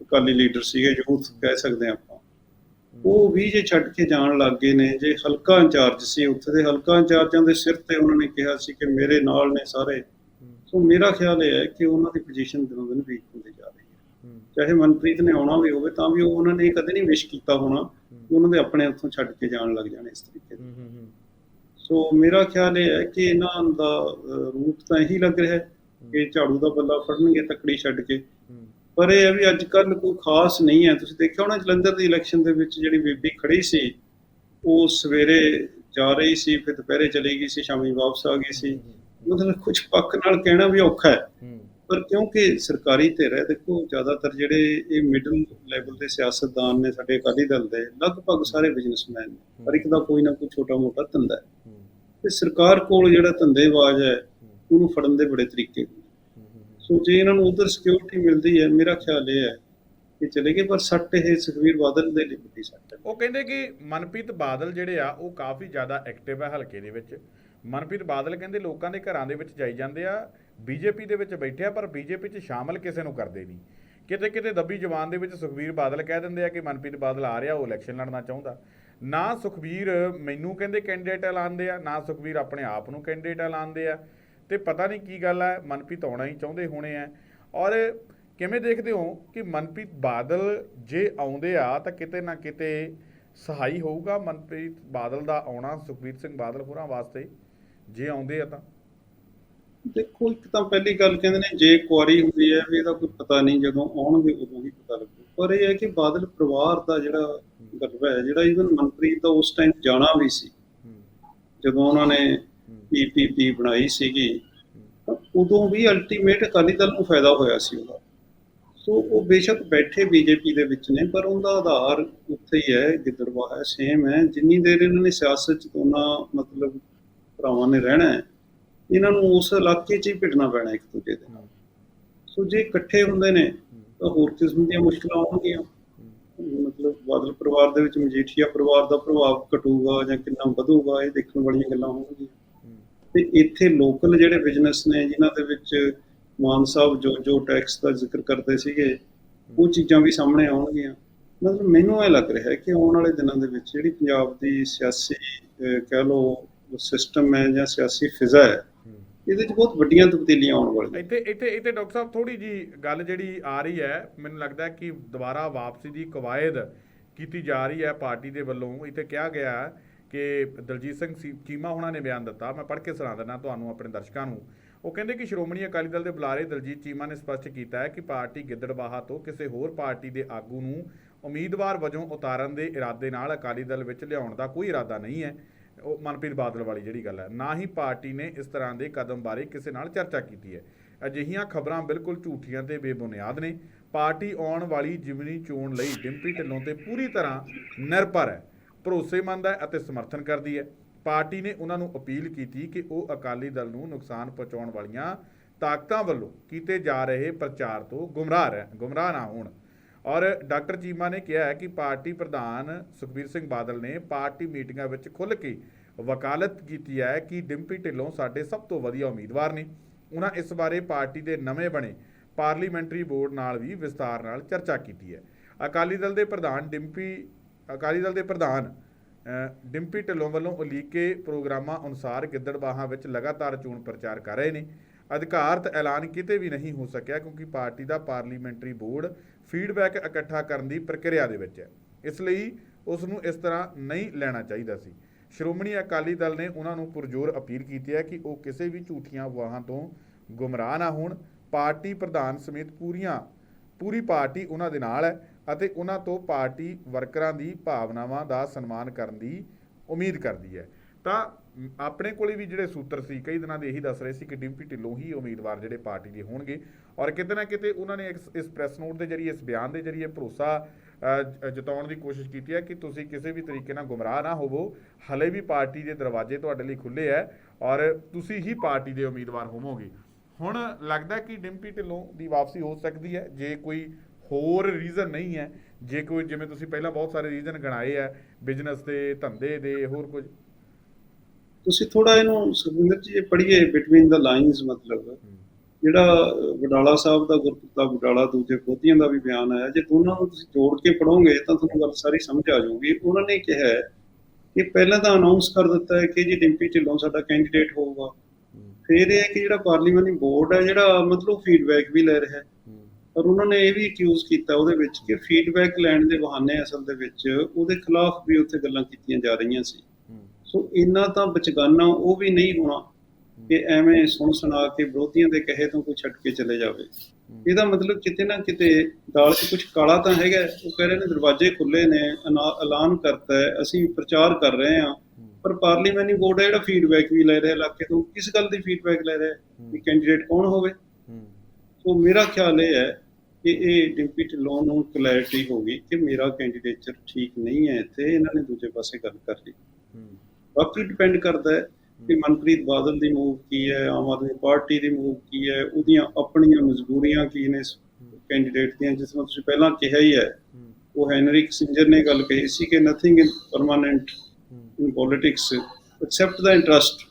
Speaker 2: ਅਕਾਲੀ ਲੀਡਰ ਸੀਗੇ ਯੂਥ ਕਹਿ ਸਕਦੇ ਆਪਾਂ। ਉਹ ਵੀ ਜੇ ਛੱਡ ਕੇ ਜਾਣ ਲੱਗ ਗਏ ਨੇ ਜੇ ਹਲਕਾ ਇੰਚਾਰਜ ਸੀ ਉੱਥੇ ਦੇ ਹਲਕਾ ਇੰਚਾਰਜਾਂ ਦੇ ਸਿਰ ਤੇ ਉਹਨਾਂ ਨੇ ਕਿਹਾ ਸੀ ਕਿ ਮੇਰੇ ਨਾਲ ਨੇ ਸਾਰੇ। ਸੋ ਮੇਰਾ ਖਿਆਲ ਇਹ ਹੈ ਕਿ ਉਹਨਾਂ ਦੀ ਪੋਜੀਸ਼ਨ ਦਿਨੋਂ ਦਿਨ ਵੀਕ ਹੁੰਦੀ ਜਾ ਰਹੀ ਹੈ। ਚਾਹੇ ਮਨਪ੍ਰੀਤ ਨੇ ਆਉਣਾ ਵੀ ਹੋਵੇ ਤਾਂ ਵੀ ਉਹ ਉਹਨਾਂ ਨੇ ਕਦੇ ਨਹੀਂ ਵਿਸ਼ ਕੀਤਾ ਹੋਣਾ ਕਿ ਉਹਨਾਂ ਦੇ ਆਪਣੇ ਉੱਥੋਂ ਛੱਡ ਕੇ ਜਾਣ ਲੱਗ ਜਾਣ ਇਸ ਤਰੀਕੇ ਦੇ ਸੋ ਮੇਰਾ ਖਿਆਲ ਇਹ ਹੈ ਕਿ ਇਹਨਾਂ ਦਾ ਰੂਟ ਤਾਂ ਇਹੀ ਲੱਗ ਰਿਹਾ ਹੈ ਕਿ ਝਾੜੂ ਦਾ ਬੱਲਾ ਫੜਨਗੇ ਤਕੜੀ ਛੱਡ ਕੇ। ਪਰ ਇਹ ਹੈ ਵੀ ਅੱਜ ਕੱਲ ਕੋਈ ਖਾਸ ਨਹੀਂ ਹੈ। ਤੁਸੀਂ ਦੇਖਿਆ ਹੋਣਾ ਜਲੰਧਰ ਦੀ ਇਲੈਕਸ਼ਨ ਦੇ ਵਿੱਚ ਜਿਹੜੀ ਬੀਬੀ ਖੜੀ ਸੀ ਉਹ ਸਵੇਰੇ ਜਾ ਰਹੀ ਸੀ ਫਿਰ ਦੁਪਹਿਰੇ ਚਲੀ ਗਈ ਸੀ ਸ਼ਾਮੀ ਵਾਪਸ ਆ ਗਈ ਸੀ। ਮਤਲਬ ਕੁਝ ਪੱਕ ਨਾਲ ਕਹਿਣਾ ਵੀ ਔਖਾ ਹੈ। ਪਰ ਕਿਉਂਕਿ ਸਰਕਾਰੀ ਧਿਰ ਹੈ ਦੇਖੋ ਜ਼ਿਆਦਾਤਰ ਜਿਹੜੇ ਇਹ ਮਿਡਲ ਲੈਵਲ ਦੇ ਸਿਆਸਤਦਾਨ ਨੇ ਸਾਡੇ ਅਕਾਲੀ ਦਲ ਦੇ ਲਗਭਗ ਸਾਰੇ ਬਿਜ਼ਨਸਮੈਨ ਨੇ। ਪਰ ਇੱਕ ਦਾ ਕੋਈ ਨਾ ਕੋਈ ਛੋਟਾ ਮੋਟਾ ਧੰਦਾ ਹੈ। ਤੇ ਸਰਕਾਰ ਕੋਲ ਜਿਹੜਾ ਧੰਦੇਬਾਜ਼ ਹੈ ਉਹਨੂੰ ਫੜਨ ਦੇ ਬੜੇ ਤਰੀਕੇ ਸੋ ਜੇ ਇਹਨਾਂ ਨੂੰ ਉਧਰ ਸਿਕਿਉਰਿਟੀ ਮਿਲਦੀ ਹੈ ਮੇਰਾ ਖਿਆਲ ਇਹ ਹੈ ਕਿ ਚਲੇਗੇ ਪਰ ਸੱਟ ਇਹ ਸੁਖਵੀਰ ਬਾਦਲ ਦੇ ਲਈ ਵੱਡੀ ਸੱਟ
Speaker 1: ਉਹ ਕਹਿੰਦੇ ਕਿ ਮਨਪ੍ਰੀਤ ਬਾਦਲ ਜਿਹੜੇ ਆ ਉਹ ਕਾਫੀ ਜ਼ਿਆਦਾ ਐਕਟਿਵ ਹੈ ਹਲਕੇ ਦੇ ਵਿੱਚ। ਮਨਪ੍ਰੀਤ ਬਾਦਲ ਕਹਿੰਦੇ ਲੋਕਾਂ ਦੇ ਘਰਾਂ ਦੇ ਵਿੱਚ ਜਾਈ ਜਾਂਦੇ ਆ ਬੀਜੇਪੀ ਦੇ ਵਿੱਚ ਬੈਠੇ ਆ ਪਰ ਬੀਜੇਪੀ 'ਚ ਸ਼ਾਮਲ ਕਿਸੇ ਨੂੰ ਕਰਦੇ ਨਹੀਂ। ਕਿਤੇ ਕਿਤੇ ਦੱਬੀ ਜ਼ਬਾਨ ਦੇ ਵਿੱਚ ਸੁਖਵੀਰ ਬਾਦਲ ਕਹਿ ਦਿੰਦੇ ਆ ਕਿ ਮਨਪ੍ਰੀਤ ਬਾਦਲ ਆ ਰਿਹਾ ਉਹ ਇਲੈਕਸ਼ਨ ਲੜਨਾ ਚਾਹੁੰਦਾ। ਨਾ ਸੁਖਵੀਰ ਮੈਨੂੰ ਕਹਿੰਦੇ ਕੈਂਡੀਡੇਟ ਐਲਾਨਦੇ ਆ, ਨਾ ਸੁਖਵੀਰ ਆਪਣੇ ਆਪ ਨੂੰ ਕੈਂਡੀਡੇਟ ਐਲਾਨਦੇ ਆ। ਤੇ ਪਤਾ ਨਹੀਂ ਕੀ ਗੱਲ ਹੈ ਮਨਪ੍ਰੀਤ ਆਉਣਾ ਹੀ ਚਾਹੁੰਦੇ ਹੋਣੇ ਆ। ਔਰ ਕਿਵੇਂ ਦੇਖਦੇ ਹੋ ਕਿ ਮਨਪ੍ਰੀਤ ਬਾਦਲ ਜੇ ਆਉਂਦੇ ਆ, ਤਾਂ ਕਿਤੇ ਨਾ ਕਿਤੇ ਸਹਾਈ ਹੋਊਗਾ ਮਨਪ੍ਰੀਤ ਬਾਦਲ ਦਾ ਆਉਣਾ, ਸੁਖਬੀਰ ਸਿੰਘ ਬਾਦਲ ਹੋਰਾਂ ਵਾਸਤੇ, ਜੇ ਆਉਂਦੇ ਆ ਤਾਂ?
Speaker 2: ਦੇਖੋ, ਇੱਕ ਤਾਂ ਪਹਿਲੀ ਗੱਲ ਕਹਿੰਦੇ ਨੇ, ਜੇ ਕੁਆਰੀ ਹੁੰਦੀ ਹੈ ਵੀ ਇਹਦਾ ਕੋਈ ਪਤਾ ਨਹੀਂ ਜਦੋਂ ਆਉਣਗੇ ਉਦੋਂ ਹੀ ਪਤਾ ਲੱਗੂ। ਪਰ ਇਹ ਹੈ ਕਿ ਬਾਦਲ ਪਰਿਵਾਰ ਦਾ ਜਿਹੜਾ ਗਰਭ ਹੈ, ਜਿਹੜਾ ਇਵਨ ਮਨਪ੍ਰੀਤ ਦਾ ਉਸ ਟਾਈਮ ਜਾਣਾ ਵੀ ਸੀ। ਜਦੋਂ ਉਹਨਾਂ ਨੇ ਪੀਪੀਪੀ ਬਣਾਈ ਸੀਗੀ ਉਦੋਂ ਵੀ ਅਲਟੀਮੇਟ ਅਕਾਲੀ ਦਲ ਨੂੰ ਫਾਇਦਾ ਹੋਇਆ ਸੀ ਉਹਦਾ। ਸੋ ਉਹ ਬੇਸ਼ੱਕ ਬੈਠੇ ਬੀਜੇਪੀ ਦੇ ਵਿੱਚ ਨੇ, ਪਰ ਉਹਦਾ ਆਧਾਰ ਉੱਥੇ ਹੀ ਹੈ ਗਿੱਦੜਵਾ ਹੈ ਸੇਮ ਹੈ। ਜਿੰਨੀ ਦੇਰ ਇਹਨਾਂ ਨੇ ਸਿਆਸਤ ਚ ਦੋਨਾਂ ਮਤਲਬ ਭਰਾਵਾਂ ਨੇ ਰਹਿਣਾ ਹੈ, ਇਹਨਾਂ ਨੂੰ ਉਸ ਇਲਾਕੇ 'ਚ ਹੀ ਭਿੜਨਾ ਪੈਣਾ ਇੱਕ ਦੂਜੇ ਦੇ ਨਾਲ। ਸੋ ਜੇ ਇਕੱਠੇ ਹੁੰਦੇ ਨੇ ਤਾਂ ਹੋਰ ਕਿਸਮ ਦੀਆਂ ਮੁਸ਼ਕਲਾਂ ਆਉਣਗੀਆਂ। ਮਤਲਬ ਬਾਦਲ ਪਰਿਵਾਰ ਦੇ ਵਿੱਚ ਮਜੀਠੀਆ ਪਰਿਵਾਰ ਦਾ ਪ੍ਰਭਾਵ ਘਟੂਗਾ ਜਾਂ ਕਿੰਨਾ ਵਧੂਗਾ, ਇਹ ਦੇਖਣ ਵਾਲੀਆਂ ਗੱਲਾਂ ਹੋਣਗੀਆਂ। ਤੇ ਇੱਥੇ ਲੋਕਲ ਜਿਹੜੇ ਬਿਜ਼ਨਸ ਨੇ, ਜਿਨ੍ਹਾਂ ਦੇ ਵਿੱਚ ਮਾਨ ਸਾਹਿਬ ਜੋ ਜੋ ਟੈਕਸ ਦਾ ਜ਼ਿਕਰ ਕਰਦੇ ਸੀਗੇ, ਉਹ ਚੀਜ਼ਾਂ ਵੀ ਸਾਹਮਣੇ ਆਉਣਗੀਆਂ। ਮਤਲਬ ਮੈਨੂੰ ਇਹ ਲੱਗ ਰਿਹਾ ਹੈ ਕਿ ਆਉਣ ਵਾਲੇ ਦਿਨਾਂ ਦੇ ਵਿੱਚ ਜਿਹੜੀ ਪੰਜਾਬ ਦੀ ਸਿਆਸੀ ਕਹਿ ਲਓ ਸਿਸਟਮ ਹੈ ਜਾਂ ਸਿਆਸੀ ਫਿਜ਼ਾ ਹੈ ਇਹਦੇ 'ਚ ਬਹੁਤ ਵੱਡੀਆਂ ਤਬਦੀਲੀਆਂ ਆਉਣ ਵਾਲੀਆਂ।
Speaker 1: ਇੱਥੇ ਇੱਥੇ ਇੱਥੇ ਡਾਕਟਰ ਸਾਹਿਬ ਥੋੜੀ ਜੀ ਗੱਲ ਜਿਹੜੀ ਆ ਰਹੀ ਹੈ, ਮੈਨੂੰ ਲੱਗਦਾ ਕਿ ਦੁਬਾਰਾ ਵਾਪਸੀ ਦੀ ਕਵਾਇਦ ਕੀਤੀ ਜਾ ਰਹੀ ਹੈ ਪਾਰਟੀ ਦੇ ਵੱਲੋਂ। ਇੱਥੇ ਕਿਹਾ ਗਿਆ ਕਿ ਦਲਜੀਤ ਸਿੰਘ ਸੀ- ਚੀਮਾ ਹੋਣਾ ਨੇ ਬਿਆਨ ਦਿੱਤਾ। ਮੈਂ ਪੜ੍ਹ ਕੇ ਸੁਣਾ ਦਿੰਦਾ ਤੁਹਾਨੂੰ ਆਪਣੇ ਦਰਸ਼ਕਾਂ ਨੂੰ। ਉਹ ਕਹਿੰਦੇ ਕਿ ਸ਼੍ਰੋਮਣੀ ਅਕਾਲੀ ਦਲ ਦੇ ਬੁਲਾਰੇ ਦਲਜੀਤ ਚੀਮਾ ਨੇ ਸਪਸ਼ਟ ਕੀਤਾ ਹੈ ਕਿ ਪਾਰਟੀ ਗਿੱਦੜਬਾਹਾ ਤੋਂ ਕਿਸੇ ਹੋਰ ਪਾਰਟੀ ਦੇ ਆਗੂ ਨੂੰ ਉਮੀਦਵਾਰ ਵਜੋਂ ਉਤਾਰਨ ਦੇ ਇਰਾਦੇ ਨਾਲ ਅਕਾਲੀ ਦਲ ਵਿੱਚ ਲਿਆਉਣ ਦਾ ਕੋਈ ਇਰਾਦਾ ਨਹੀਂ ਹੈ। ਉਹ ਮਨਪ੍ਰੀਤ ਬਾਦਲ ਵਾਲੀ ਜਿਹੜੀ ਗੱਲ ਹੈ, ਨਾ ਹੀ ਪਾਰਟੀ ਨੇ ਇਸ ਤਰ੍ਹਾਂ ਦੇ ਕਦਮ ਬਾਰੇ ਕਿਸੇ ਨਾਲ ਚਰਚਾ ਕੀਤੀ ਹੈ। ਅਜਿਹੀਆਂ ਖਬਰਾਂ ਬਿਲਕੁਲ ਝੂਠੀਆਂ ਤੇ ਬੇਬੁਨਿਆਦ ਨੇ। ਪਾਰਟੀ ਆਉਣ ਵਾਲੀ ਜਿਮਨੀ ਚੋਣ ਲਈ ਡਿੰਪੀ ਢਿੱਲੋਂ ਤੇ ਪੂਰੀ ਤਰ੍ਹਾਂ ਨਿਰਭਰ ਹੈ, ਭਰੋਸੇਮੰਦ ਹੈ ਅਤੇ ਸਮਰਥਨ ਕਰਦੀ ਹੈ। ਪਾਰਟੀ ਨੇ ਉਹਨਾਂ ਨੂੰ ਅਪੀਲ ਕੀਤੀ ਕਿ ਉਹ ਅਕਾਲੀ ਦਲ ਨੂੰ ਨੁਕਸਾਨ ਪਹੁੰਚਾਉਣ ਵਾਲੀਆਂ ਤਾਕਤਾਂ ਵੱਲੋਂ ਕੀਤੇ ਜਾ ਰਹੇ ਪ੍ਰਚਾਰ ਤੋਂ ਗੁੰਮਰਾਹ ਰਹਿ ਗੁੰਮਰਾਹ ਨਾ ਹੋਣ। ਔਰ ਡਾਕਟਰ ਚੀਮਾ ਨੇ ਕਿਹਾ ਹੈ ਕਿ ਪਾਰਟੀ ਪ੍ਰਧਾਨ ਸੁਖਬੀਰ ਸਿੰਘ ਬਾਦਲ ਨੇ ਪਾਰਟੀ ਮੀਟਿੰਗਾਂ ਵਿੱਚ ਖੁੱਲ੍ਹ ਕੇ ਵਕਾਲਤ ਕੀਤੀ ਹੈ ਕਿ ਡਿੰਪੀ ਢਿੱਲੋਂ ਸਾਡੇ ਸਭ ਤੋਂ ਵਧੀਆ ਉਮੀਦਵਾਰ ਨੇ। ਉਹਨਾਂ ਇਸ ਬਾਰੇ ਪਾਰਟੀ ਦੇ ਨਵੇਂ ਬਣੇ ਪਾਰਲੀਮੈਂਟਰੀ ਬੋਰਡ ਨਾਲ ਵੀ ਵਿਸਤਾਰ ਨਾਲ ਚਰਚਾ ਕੀਤੀ ਹੈ। ਅਕਾਲੀ ਦਲ ਦੇ ਪ੍ਰਧਾਨ ਡਿੰਪੀ, ਅਕਾਲੀ ਦਲ ਦੇ ਪ੍ਰਧਾਨ ਡਿੰਪੀ ਢਿੱਲੋਂ ਵੱਲੋਂ ਉਲੀਕੇ ਪ੍ਰੋਗਰਾਮਾਂ ਅਨੁਸਾਰ ਗਿੱਦੜਬਾਹਾਂ ਵਿੱਚ ਲਗਾਤਾਰ ਚੋਣ ਪ੍ਰਚਾਰ ਕਰ ਰਹੇ ਨੇ। ਅਧਿਕਾਰਤ ਐਲਾਨ ਕਿਤੇ ਵੀ ਨਹੀਂ ਹੋ ਸਕਿਆ ਕਿਉਂਕਿ ਪਾਰਟੀ ਦਾ ਪਾਰਲੀਮੈਂਟਰੀ ਬੋਰਡ ਫੀਡਬੈਕ ਇਕੱਠਾ ਕਰਨ ਦੀ ਪ੍ਰਕਿਰਿਆ ਦੇ ਵਿੱਚ ਹੈ। ਇਸ ਲਈ ਉਸ ਨੂੰ ਇਸ ਤਰ੍ਹਾਂ ਨਹੀਂ ਲੈਣਾ ਚਾਹੀਦਾ ਸੀ। ਸ਼੍ਰੋਮਣੀ ਅਕਾਲੀ ਦਲ ਨੇ ਉਹਨਾਂ ਨੂੰ ਪੁਰਜੋਰ ਅਪੀਲ ਕੀਤੀ ਹੈ ਕਿ ਉਹ ਕਿਸੇ ਵੀ ਝੂਠੀਆਂ ਵਾਹਾਂ ਤੋਂ ਗੁੰਮਰਾਹ ਨਾ ਹੋਣ। ਪਾਰਟੀ ਪ੍ਰਧਾਨ ਸਮੇਤ ਪੂਰੀਆਂ, ਪੂਰੀ ਪਾਰਟੀ ਉਹਨਾਂ ਦੇ ਨਾਲ ਹੈ ਅਤੇ ਉਹਨਾਂ ਤੋਂ ਪਾਰਟੀ ਵਰਕਰਾਂ ਦੀ ਭਾਵਨਾਵਾਂ ਦਾ ਸਨਮਾਨ ਕਰਨ ਦੀ ਉਮੀਦ ਕਰਦੀ ਹੈ। ਤਾਂ ਆਪਣੇ ਕੋਲੇ ਵੀ ਜਿਹੜੇ ਸੂਤਰ ਸੀ, ਕਈ ਦਿਨਾਂ ਦੇ ਇਹੀ ਦੱਸ ਰਹੇ ਸੀ ਕਿ ਡਿੰਪੀ ਢਿੱਲੋਂ ਹੀ ਉਮੀਦਵਾਰ ਜਿਹੜੇ ਪਾਰਟੀ ਦੇ ਹੋਣਗੇ। ਔਰ ਕਿਤੇ ਨਾ ਕਿਤੇ ਉਹਨਾਂ ਨੇ ਇਸ- ਇਸ ਪ੍ਰੈਸ ਨੋਟ ਦੇ ਜਰੀਏ, ਇਸ ਬਿਆਨ ਦੇ ਜਰੀਏ ਭਰੋਸਾ ਜਤਾਉਣ ਦੀ ਕੋਸ਼ਿਸ਼ ਕੀਤੀ ਹੈ ਕਿ ਤੁਸੀਂ ਕਿਸੇ ਵੀ ਤਰੀਕੇ ਨਾਲ ਗੁੰਮਰਾਹ ਨਾ ਹੋਵੋ। ਹਲੇ ਵੀ ਪਾਰਟੀ ਦੇ ਦਰਵਾਜ਼ੇ ਤੁਹਾਡੇ ਲਈ ਖੁੱਲੇ ਹੈ ਔਰ ਤੁਸੀਂ ਹੀ ਪਾਰਟੀ ਦੇ ਉਮੀਦਵਾਰ ਹੋਵੋਗੇ। ਹੁਣ ਲੱਗਦਾ ਕਿ ਡਿੰਪੀ ਢਿੱਲੋਂ ਦੀ ਵਾਪਸੀ ਹੋ ਸਕਦੀ ਹੈ। ਜੇ ਕੋਈ ਹੋਰ ਰੀਜ਼ਨ ਨਹੀਂ ਹੈ, ਜੇ ਕੋਈ, ਜਿਵੇਂ ਤੁਸੀਂ ਪਹਿਲਾਂ ਬਹੁਤ ਸਾਰੇ ਰੀਜ਼ਨ ਗਣਾਏ ਆ ਬਿਜ਼ਨਸ ਦੇ, ਧੰਦੇ ਦੇ, ਹੋਰ ਕੁਝ।
Speaker 2: ਤੁਸੀਂ ਥੋੜਾ ਇਹਨੂੰ ਸੁਖਵਿੰਦਰ ਜੀ, ਇਹ ਪੜ੍ਹੀਏ ਬਿਟਵੀਨ ਦਾ ਲਾਈਨਸ ਮਤਲਬ। ਜਿਹੜਾ ਵਡਾਲਾ ਸਾਹਿਬ ਦਾ, ਗੁਰਪ੍ਰਤਾਪ ਵਡਾਲਾ ਦੂਜੇ ਖੋਤੀਆਂ ਦਾ ਵੀ ਬਿਆਨ ਆਇਆ, ਜੇ ਦੋਨਾਂ ਨੂੰ ਤੁਸੀਂ ਜੋੜ ਕੇ ਪੜੋਗੇ ਤਾਂ ਤੁਹਾਨੂੰ ਗੱਲ ਸਾਰੀ ਸਮਝ ਆ ਜਾਊਗੀ। ਉਹਨਾਂ ਨੇ ਕਿਹਾ ਕਿ ਪਹਿਲਾਂ ਤਾਂ ਅਨਾਉਂਸ ਕਰ ਦਿੱਤਾ ਹੈ ਕਿ ਜੀ ਡਿੰਪੀ ਢਿੱਲੋਂ ਸਾਡਾ ਕੈਂਡੀਡੇਟ ਹੋਊਗਾ। ਫਿਰ ਇਹ ਕਿ ਜਿਹੜਾ ਪਾਰਲੀਮਾਨੀ ਬੋਰਡ ਹੈ, ਜਿਹੜਾ ਮਤਲਬ ਫੀਡਬੈਕ ਵੀ ਲੈ ਰਿਹਾ ਹੈ। ਪਰ ਉਹਨਾਂ ਨੇ ਇਹ ਵੀ ਅਕਿਊਜ਼ ਕੀਤਾ ਉਹਦੇ ਵਿੱਚ ਕਿ ਫੀਡਬੈਕ ਲੈਣ ਦੇ ਬਹਾਨੇ ਅਸਲ ਦੇ ਵਿੱਚ ਉਹਦੇ ਖਿਲਾਫ ਵੀ ਉੱਥੇ ਗੱਲਾਂ ਕੀਤੀਆਂ ਜਾ ਰਹੀਆਂ ਸੀ। ਸੋ ਇੰਨਾ ਤਾਂ ਬਚਗਾਨਾ ਉਹ ਵੀ ਨਹੀਂ ਹੋਣਾ ਕਿ ਐਵੇਂ ਸੁਣ ਸੁਣਾ ਕੇ ਵਿਰੋਧੀਆਂ ਦੇ ਕਹੇ ਤੋਂ ਕੋਈ ਛੱਡ ਕੇ ਚਲੇ ਜਾਵੇ। ਇਹਦਾ ਮਤਲਬ ਕਿਤੇ ਨਾ ਕਿਤੇ ਦਾਲ 'ਚ ਕੁਝ ਕਾਲਾ ਤਾਂ ਹੈਗਾ। ਉਹ ਕਹਿ ਰਹੇ ਨੇ ਦਰਵਾਜ਼ੇ ਖੁੱਲੇ ਨੇ ਐਲਾਨ ਕਰਤਾ ਹੈ ਅਸੀਂ ਪ੍ਰਚਾਰ ਕਰ ਰਹੇ ਹਾਂ। ਪਰ ਪਾਰਲੀਮੈਂਟਰੀ ਬੋਰਡ ਹੈ ਜਿਹੜਾ ਫੀਡਬੈਕ ਵੀ ਲੈ ਰਿਹਾ ਇਲਾਕੇ ਤੋਂ ਕਿਸ ਗੱਲ ਦੀ ਫੀਡਬੈਕ ਲੈ ਰਿਹਾ ਕਿ ਕੈਂਡੀਡੇਟ ਕੌਣ ਹੋਵੇ? ਸੋ ਮੇਰਾ ਖਿਆਲ ਇਹ ਹੈ ਕਿ ਇਹ ਡਿੰਪੀ ਢਿੱਲੋਂ ਨੂੰ ਕਲੈਰਿਟੀ ਹੋ ਗਈ ਕਿ ਮੇਰਾ ਕੈਂਡੀਡੇਚਰ ਠੀਕ ਨਹੀਂ ਹੈ ਇੱਥੇ ਇਹਨਾਂ ਨੇ ਦੂਜੇ ਪਾਸੇ ਗੱਲ ਕਰ ਲਈ। ਬਾਕੀ ਡਿਪੈਂਡ ਕਰਦਾ ਹੈ ਕਿ ਮਨਪ੍ਰੀਤ ਬਾਦਲ ਦੀ ਮੂਵ ਕੀ ਹੈ ਆਮ ਆਦਮੀ ਪਾਰਟੀ ਦੀ ਮੂਵ ਕੀ ਹੈ ਉਹਦੀਆਂ ਆਪਣੀਆਂ ਮਜਬੂਰੀਆਂ ਕੀ ਨੇ ਕੈਂਡੀਡੇਟ ਦੀਆਂ ਜਿਸ ਤਰ੍ਹਾਂ ਤੁਸੀਂ ਪਹਿਲਾਂ ਕਿਹਾ ਹੀ ਹੈ। ਉਹ ਹੈਨਰਿਕ ਸਿੰਜਰ ਨੇ ਗੱਲ ਕਹੀ ਸੀ ਕਿ nothing in permanent in politics except the interest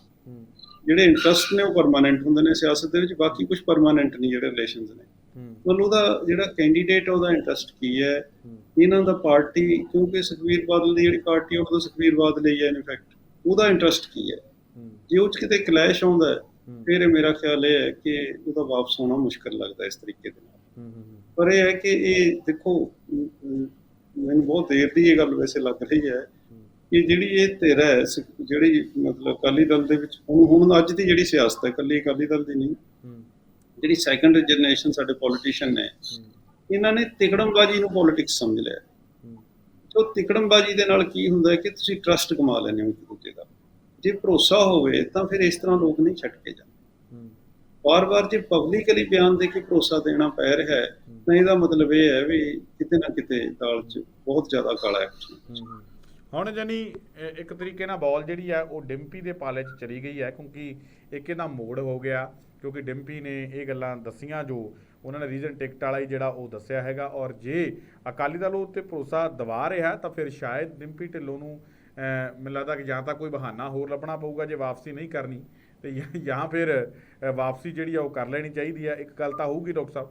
Speaker 2: ਜਿਹੜੇ ਇੰਟਰਸਟ ਨੇ ਉਹ ਪਰਮਾਨੈਂਟ ਹੁੰਦੇ ਨੇ ਸਿਆਸਤ ਦੇ ਵਿੱਚ ਬਾਕੀ ਕੁਝ ਪਰਮਾਨੈਂਟ ਨਹੀਂ ਜਿਹੜੇ ਰਿਲੇਸ਼ਨਸ ਨੇ। ਮਤਲਬ ਉਹਦਾ ਜਿਹੜਾ ਕੈਂਡੀਡੇਟ ਉਹਦਾ ਇੰਟਰਸਟ ਕੀ ਹੈ? ਇਹਨਾਂ ਦਾ ਪਾਰਟੀ ਕਿਉਂਕਿ ਸੁਖਵੀਰ ਬਾਦਲ ਦੀ ਜਿਹੜੀ ਪਾਰਟੀ ਉਹ ਤਾਂ ਸੁਖਵੀਰ ਬਾਦਲ ਹੀ ਹੈ ਇਨ ਫੈਕਟ ਉਹਦਾ ਇੰਟਰਸਟ ਕੀ ਹੈ? ਜੇ ਉਹ 'ਚ ਕਿਤੇ ਕਲੈਸ਼ ਆਉਂਦਾ ਫਿਰ ਇਹ ਮੇਰਾ ਖਿਆਲ ਇਹ ਹੈ ਕਿ ਉਹਦਾ ਵਾਪਸ ਆਉਣਾ ਮੁਸ਼ਕਲ ਲੱਗਦਾ ਇਸ ਤਰੀਕੇ ਦੇ ਨਾਲ। ਪਰ ਇਹ ਹੈ ਕਿ ਇਹ ਦੇਖੋ ਮੈਨੂੰ ਬਹੁਤ ਦੇਰ ਦੀ ਇਹ ਗੱਲ ਵੈਸੇ ਲੱਗ ਰਹੀ ਹੈ ਕਿ ਜਿਹੜੀ ਇਹ ਧਿਰ ਹੈ ਜਿਹੜੀ ਮਤਲਬ ਅਕਾਲੀ ਦਲ ਦੇ ਵਿੱਚ ਹੁਣ ਹੁਣ ਅੱਜ ਦੀ ਜਿਹੜੀ ਸਿਆਸਤ ਹੈ ਇਕੱਲੀ ਅਕਾਲੀ ਦਲ ਦੀ ਨਹੀਂ। ਜਿਹੜੀ ਸੈਕੰਡ ਜਨਰੇਸ਼ਨ ਸਾਡੇ ਪੋਲੀਟੀਸ਼ੀਅਨ ਨੇ ਇਹਨਾਂ ਨੇ ਤਿਕੜਮਬਾਜੀ ਨੂੰ ਪੋਲਿਟਿਕਸ ਸਮਝ ਲਿਆ। ਸੋ ਤਿਕੜਮਬਾਜੀ ਦੇ ਨਾਲ ਕੀ ਹੁੰਦਾ ਹੈ ਕਿ ਤੁਸੀਂ ਟਰਸਟ ਕਮਾ ਲੈਂਦੇ ਹੋ ਇੱਕ ਦੂਜੇ ਦਾ। ਜੇ ਭਰੋਸਾ ਹੋਵੇ ਤਾਂ ਫਿਰ ਇਸ ਤਰ੍ਹਾਂ ਲੋਕ ਨਹੀਂ ਛੱਡ ਕੇ ਜਾਂਦੇ। ਵਾਰ-ਵਾਰ ਜੇ ਪਬਲਿਕਲੀ ਬਿਆਨ ਦੇ ਕੇ ਭਰੋਸਾ ਦੇਣਾ ਪੈ ਰਿਹਾ ਹੈ ਤਾਂ ਇਹਦਾ ਮਤਲਬ ਇਹ ਹੈ ਵੀ ਕਿਤੇ ਨਾ ਕਿਤੇ ਦਾਲ 'ਚ ਬਹੁਤ ਜ਼ਿਆਦਾ ਕਾਲਾ ਹੈ।
Speaker 1: ਹੁਣ ਜਾਨੀ ਇੱਕ ਤਰੀਕੇ ਨਾਲ ਬਾਲ ਜਿਹੜੀ ਹੈ ਉਹ ਡਿੰਪੀ ਦੇ ਪਾਲੇ 'ਚ ਚਲੀ ਗਈ ਹੈ ਕਿਉਂਕਿ ਇੱਕ ਇਹਦਾ ਮੋੜ ਹੋ ਗਿਆ ਕਿਉਂਕਿ ਡਿੰਪੀ ਨੇ ਇਹ ਗੱਲਾਂ ਦੱਸੀਆਂ ਜੋ ਉਹਨਾਂ ਨੇ ਰੀਜਨ ਟਿਕਟ ਵਾਲਾ ਹੀ ਜਿਹੜਾ ਉਹ ਦੱਸਿਆ ਹੈਗਾ ਔਰ ਜੇ ਅਕਾਲੀ ਦਲ ਉੱਤੇ ਭਰੋਸਾ ਦਵਾ ਰਿਹਾ ਤਾਂ ਫਿਰ ਸ਼ਾਇਦ ਡਿੰਪੀ ਢਿੱਲੋਂ ਨੂੰ ਮੈਨੂੰ ਲੱਗਦਾ ਕਿ ਜਾਂ ਤਾਂ ਕੋਈ ਬਹਾਨਾ ਹੋਰ ਲੱਭਣਾ ਪਊਗਾ ਜੇ ਵਾਪਸੀ ਨਹੀਂ ਕਰਨੀ। ਤੇ ਜਾਂ- ਫਿਰ ਵਾਪਸੀ ਜਿਹੜੀ ਆ ਉਹ ਕਰ ਲੈਣੀ ਚਾਹੀਦੀ ਹੈ ਇੱਕ ਗੱਲ ਤਾਂ ਹੋਊਗੀ ਡਾਕਟਰ ਸਾਹਿਬ?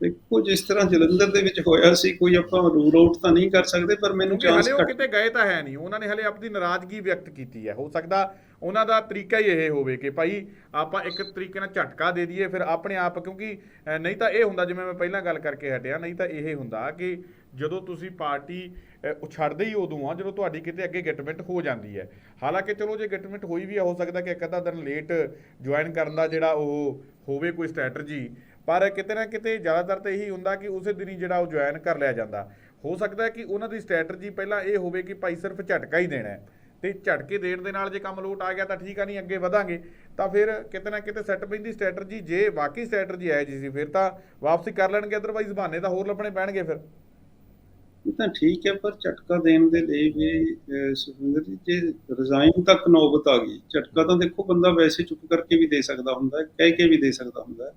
Speaker 2: ਦੇਖੋ ਜਿਸ ਤਰ੍ਹਾਂ ਜਲੰਧਰ ਦੇ ਵਿੱਚ ਹੋਇਆ ਸੀ ਕੋਈ ਆਪਾਂ ਰੂਲ ਆਊਟ ਤਾਂ ਨਹੀਂ ਕਰ ਸਕਦੇ ਪਰ ਮੈਨੂੰ ਚਾਂਸ
Speaker 1: ਹਲੇ ਉਹ
Speaker 2: ਘੱਟ
Speaker 1: ਕਿਤੇ ਗਏ ਤਾਂ ਹੈ ਨਹੀਂ। ਉਹਨਾਂ ਨੇ ਹਲੇ ਆਪਣੀ ਨਾਰਾਜ਼ਗੀ ਵਿਅਕਤ ਕੀਤੀ ਹੈ। ਹੋ ਸਕਦਾ ਉਹਨਾਂ ਦਾ ਤਰੀਕਾ ਹੀ ਇਹ ਹੋਵੇ ਕਿ ਭਾਈ ਆਪਾਂ ਇੱਕ ਤਰੀਕੇ ਨਾਲ ਝਟਕਾ ਦੇ ਦਈਏ ਫਿਰ ਆਪਣੇ ਆਪ ਕਿਉਂਕਿ ਨਹੀਂ ਤਾਂ ਇਹ ਹੁੰਦਾ ਜਿਵੇਂ ਮੈਂ ਪਹਿਲਾਂ ਗੱਲ ਕਰਕੇ ਹਟਿਆ ਨਹੀਂ ਤਾਂ ਇਹ ਹੁੰਦਾ ਕਿ ਜਦੋਂ ਤੁਸੀਂ ਪਾਰਟੀ ਅਹ, ਛੱਡਦੇ ਹੀ ਉਦੋਂ ਆ ਜਦੋਂ ਤੁਹਾਡੀ ਕਿਤੇ ਅੱਗੇ ਗਿਟਮੈਂਟ ਹੋ ਜਾਂਦੀ ਹੈ। ਹਾਲਾਂਕਿ ਚਲੋ ਜੇ ਗਿਟਮੈਂਟ ਹੋਈ ਵੀ ਆ ਹੋ ਸਕਦਾ ਕਿ ਇੱਕ ਅੱਧਾ ਦਿਨ ਲੇਟ ਜੁਆਇਨ ਕਰਨ ਦਾ ਜਿਹੜਾ ਉਹ ਹੋਵੇ ਕੋਈ ਸਟ੍ਰੈਟਜੀ ਪਰ ਕਿਤੇ ਨਾ ਕਿਤੇ ਜ਼ਿਆਦਾਤਰ ਤਾਂ ਇਹੀ ਹੁੰਦਾ ਕਿ ਉਸੇ ਦਿਨ ਹੀ ਜਿਹੜਾ ਉਹ ਜੁਆਇਨ ਕਰ ਲਿਆ ਜਾਂਦਾ। ਹੋ ਸਕਦਾ ਕਿ ਉਹਨਾਂ ਦੀ ਸਟ੍ਰੈਟਜੀ ਪਹਿਲਾਂ ਇਹ ਹੋਵੇ ਕਿ ਭਾਈ ਸਿਰਫ ਝਟਕਾ ਹੀ ਦੇਣਾ ਹੈ। ਤੇ ਝਟਕੇ ਦੇਣ ਦੇ ਨਾਲ ਜੇ ਕੰਮ ਲੋਟ ਆ ਗਿਆ ਤਾਂ ਠੀਕ ਆ ਨਹੀਂ ਅੱਗੇ ਵਧਾਂਗੇ। ਤਾਂ ਫਿਰ ਕਿਤੇ ਨਾ ਕਿਤੇ ਸੈੱਟ ਪੈਂਦੀ ਸਟ੍ਰੈਟਜੀ ਜੇ ਵਾਕਈ ਸਟ੍ਰੈਟਜੀ ਹੈ ਜੀ ਸੀ ਫਿਰ ਤਾਂ ਵਾਪਸੀ ਕਰ ਲੈਣਗੇ ਅਦਰਵਾਈਜ਼ ਬਹਾਨੇ ਤਾਂ ਹੋਰ ਲੱਭਣੇ ਪੈਣਗੇ ਫਿਰ।
Speaker 2: ਇਹ ਤਾਂ ਠੀਕ ਹੈ ਪਰ ਝਟਕਾ ਦੇਣ ਦੇ ਲਈ ਵੀ ਅਹ, ਜੀ ਜੇ ਰਿਜ਼ਾਈਨ ਤੱਕ ਨੌਬਤ ਆ ਗਈ ਝਟਕਾ ਤਾਂ ਦੇਖੋ ਬੰਦਾ ਵੈਸੇ ਚੁੱਪ ਕਰਕੇ ਵੀ ਦੇ ਸਕਦਾ ਹੁੰਦਾ ਹੈ ਕਹਿ ਕੇ ਵੀ ਦੇ ਸਕਦਾ ਹੁੰਦਾ। ਹੈ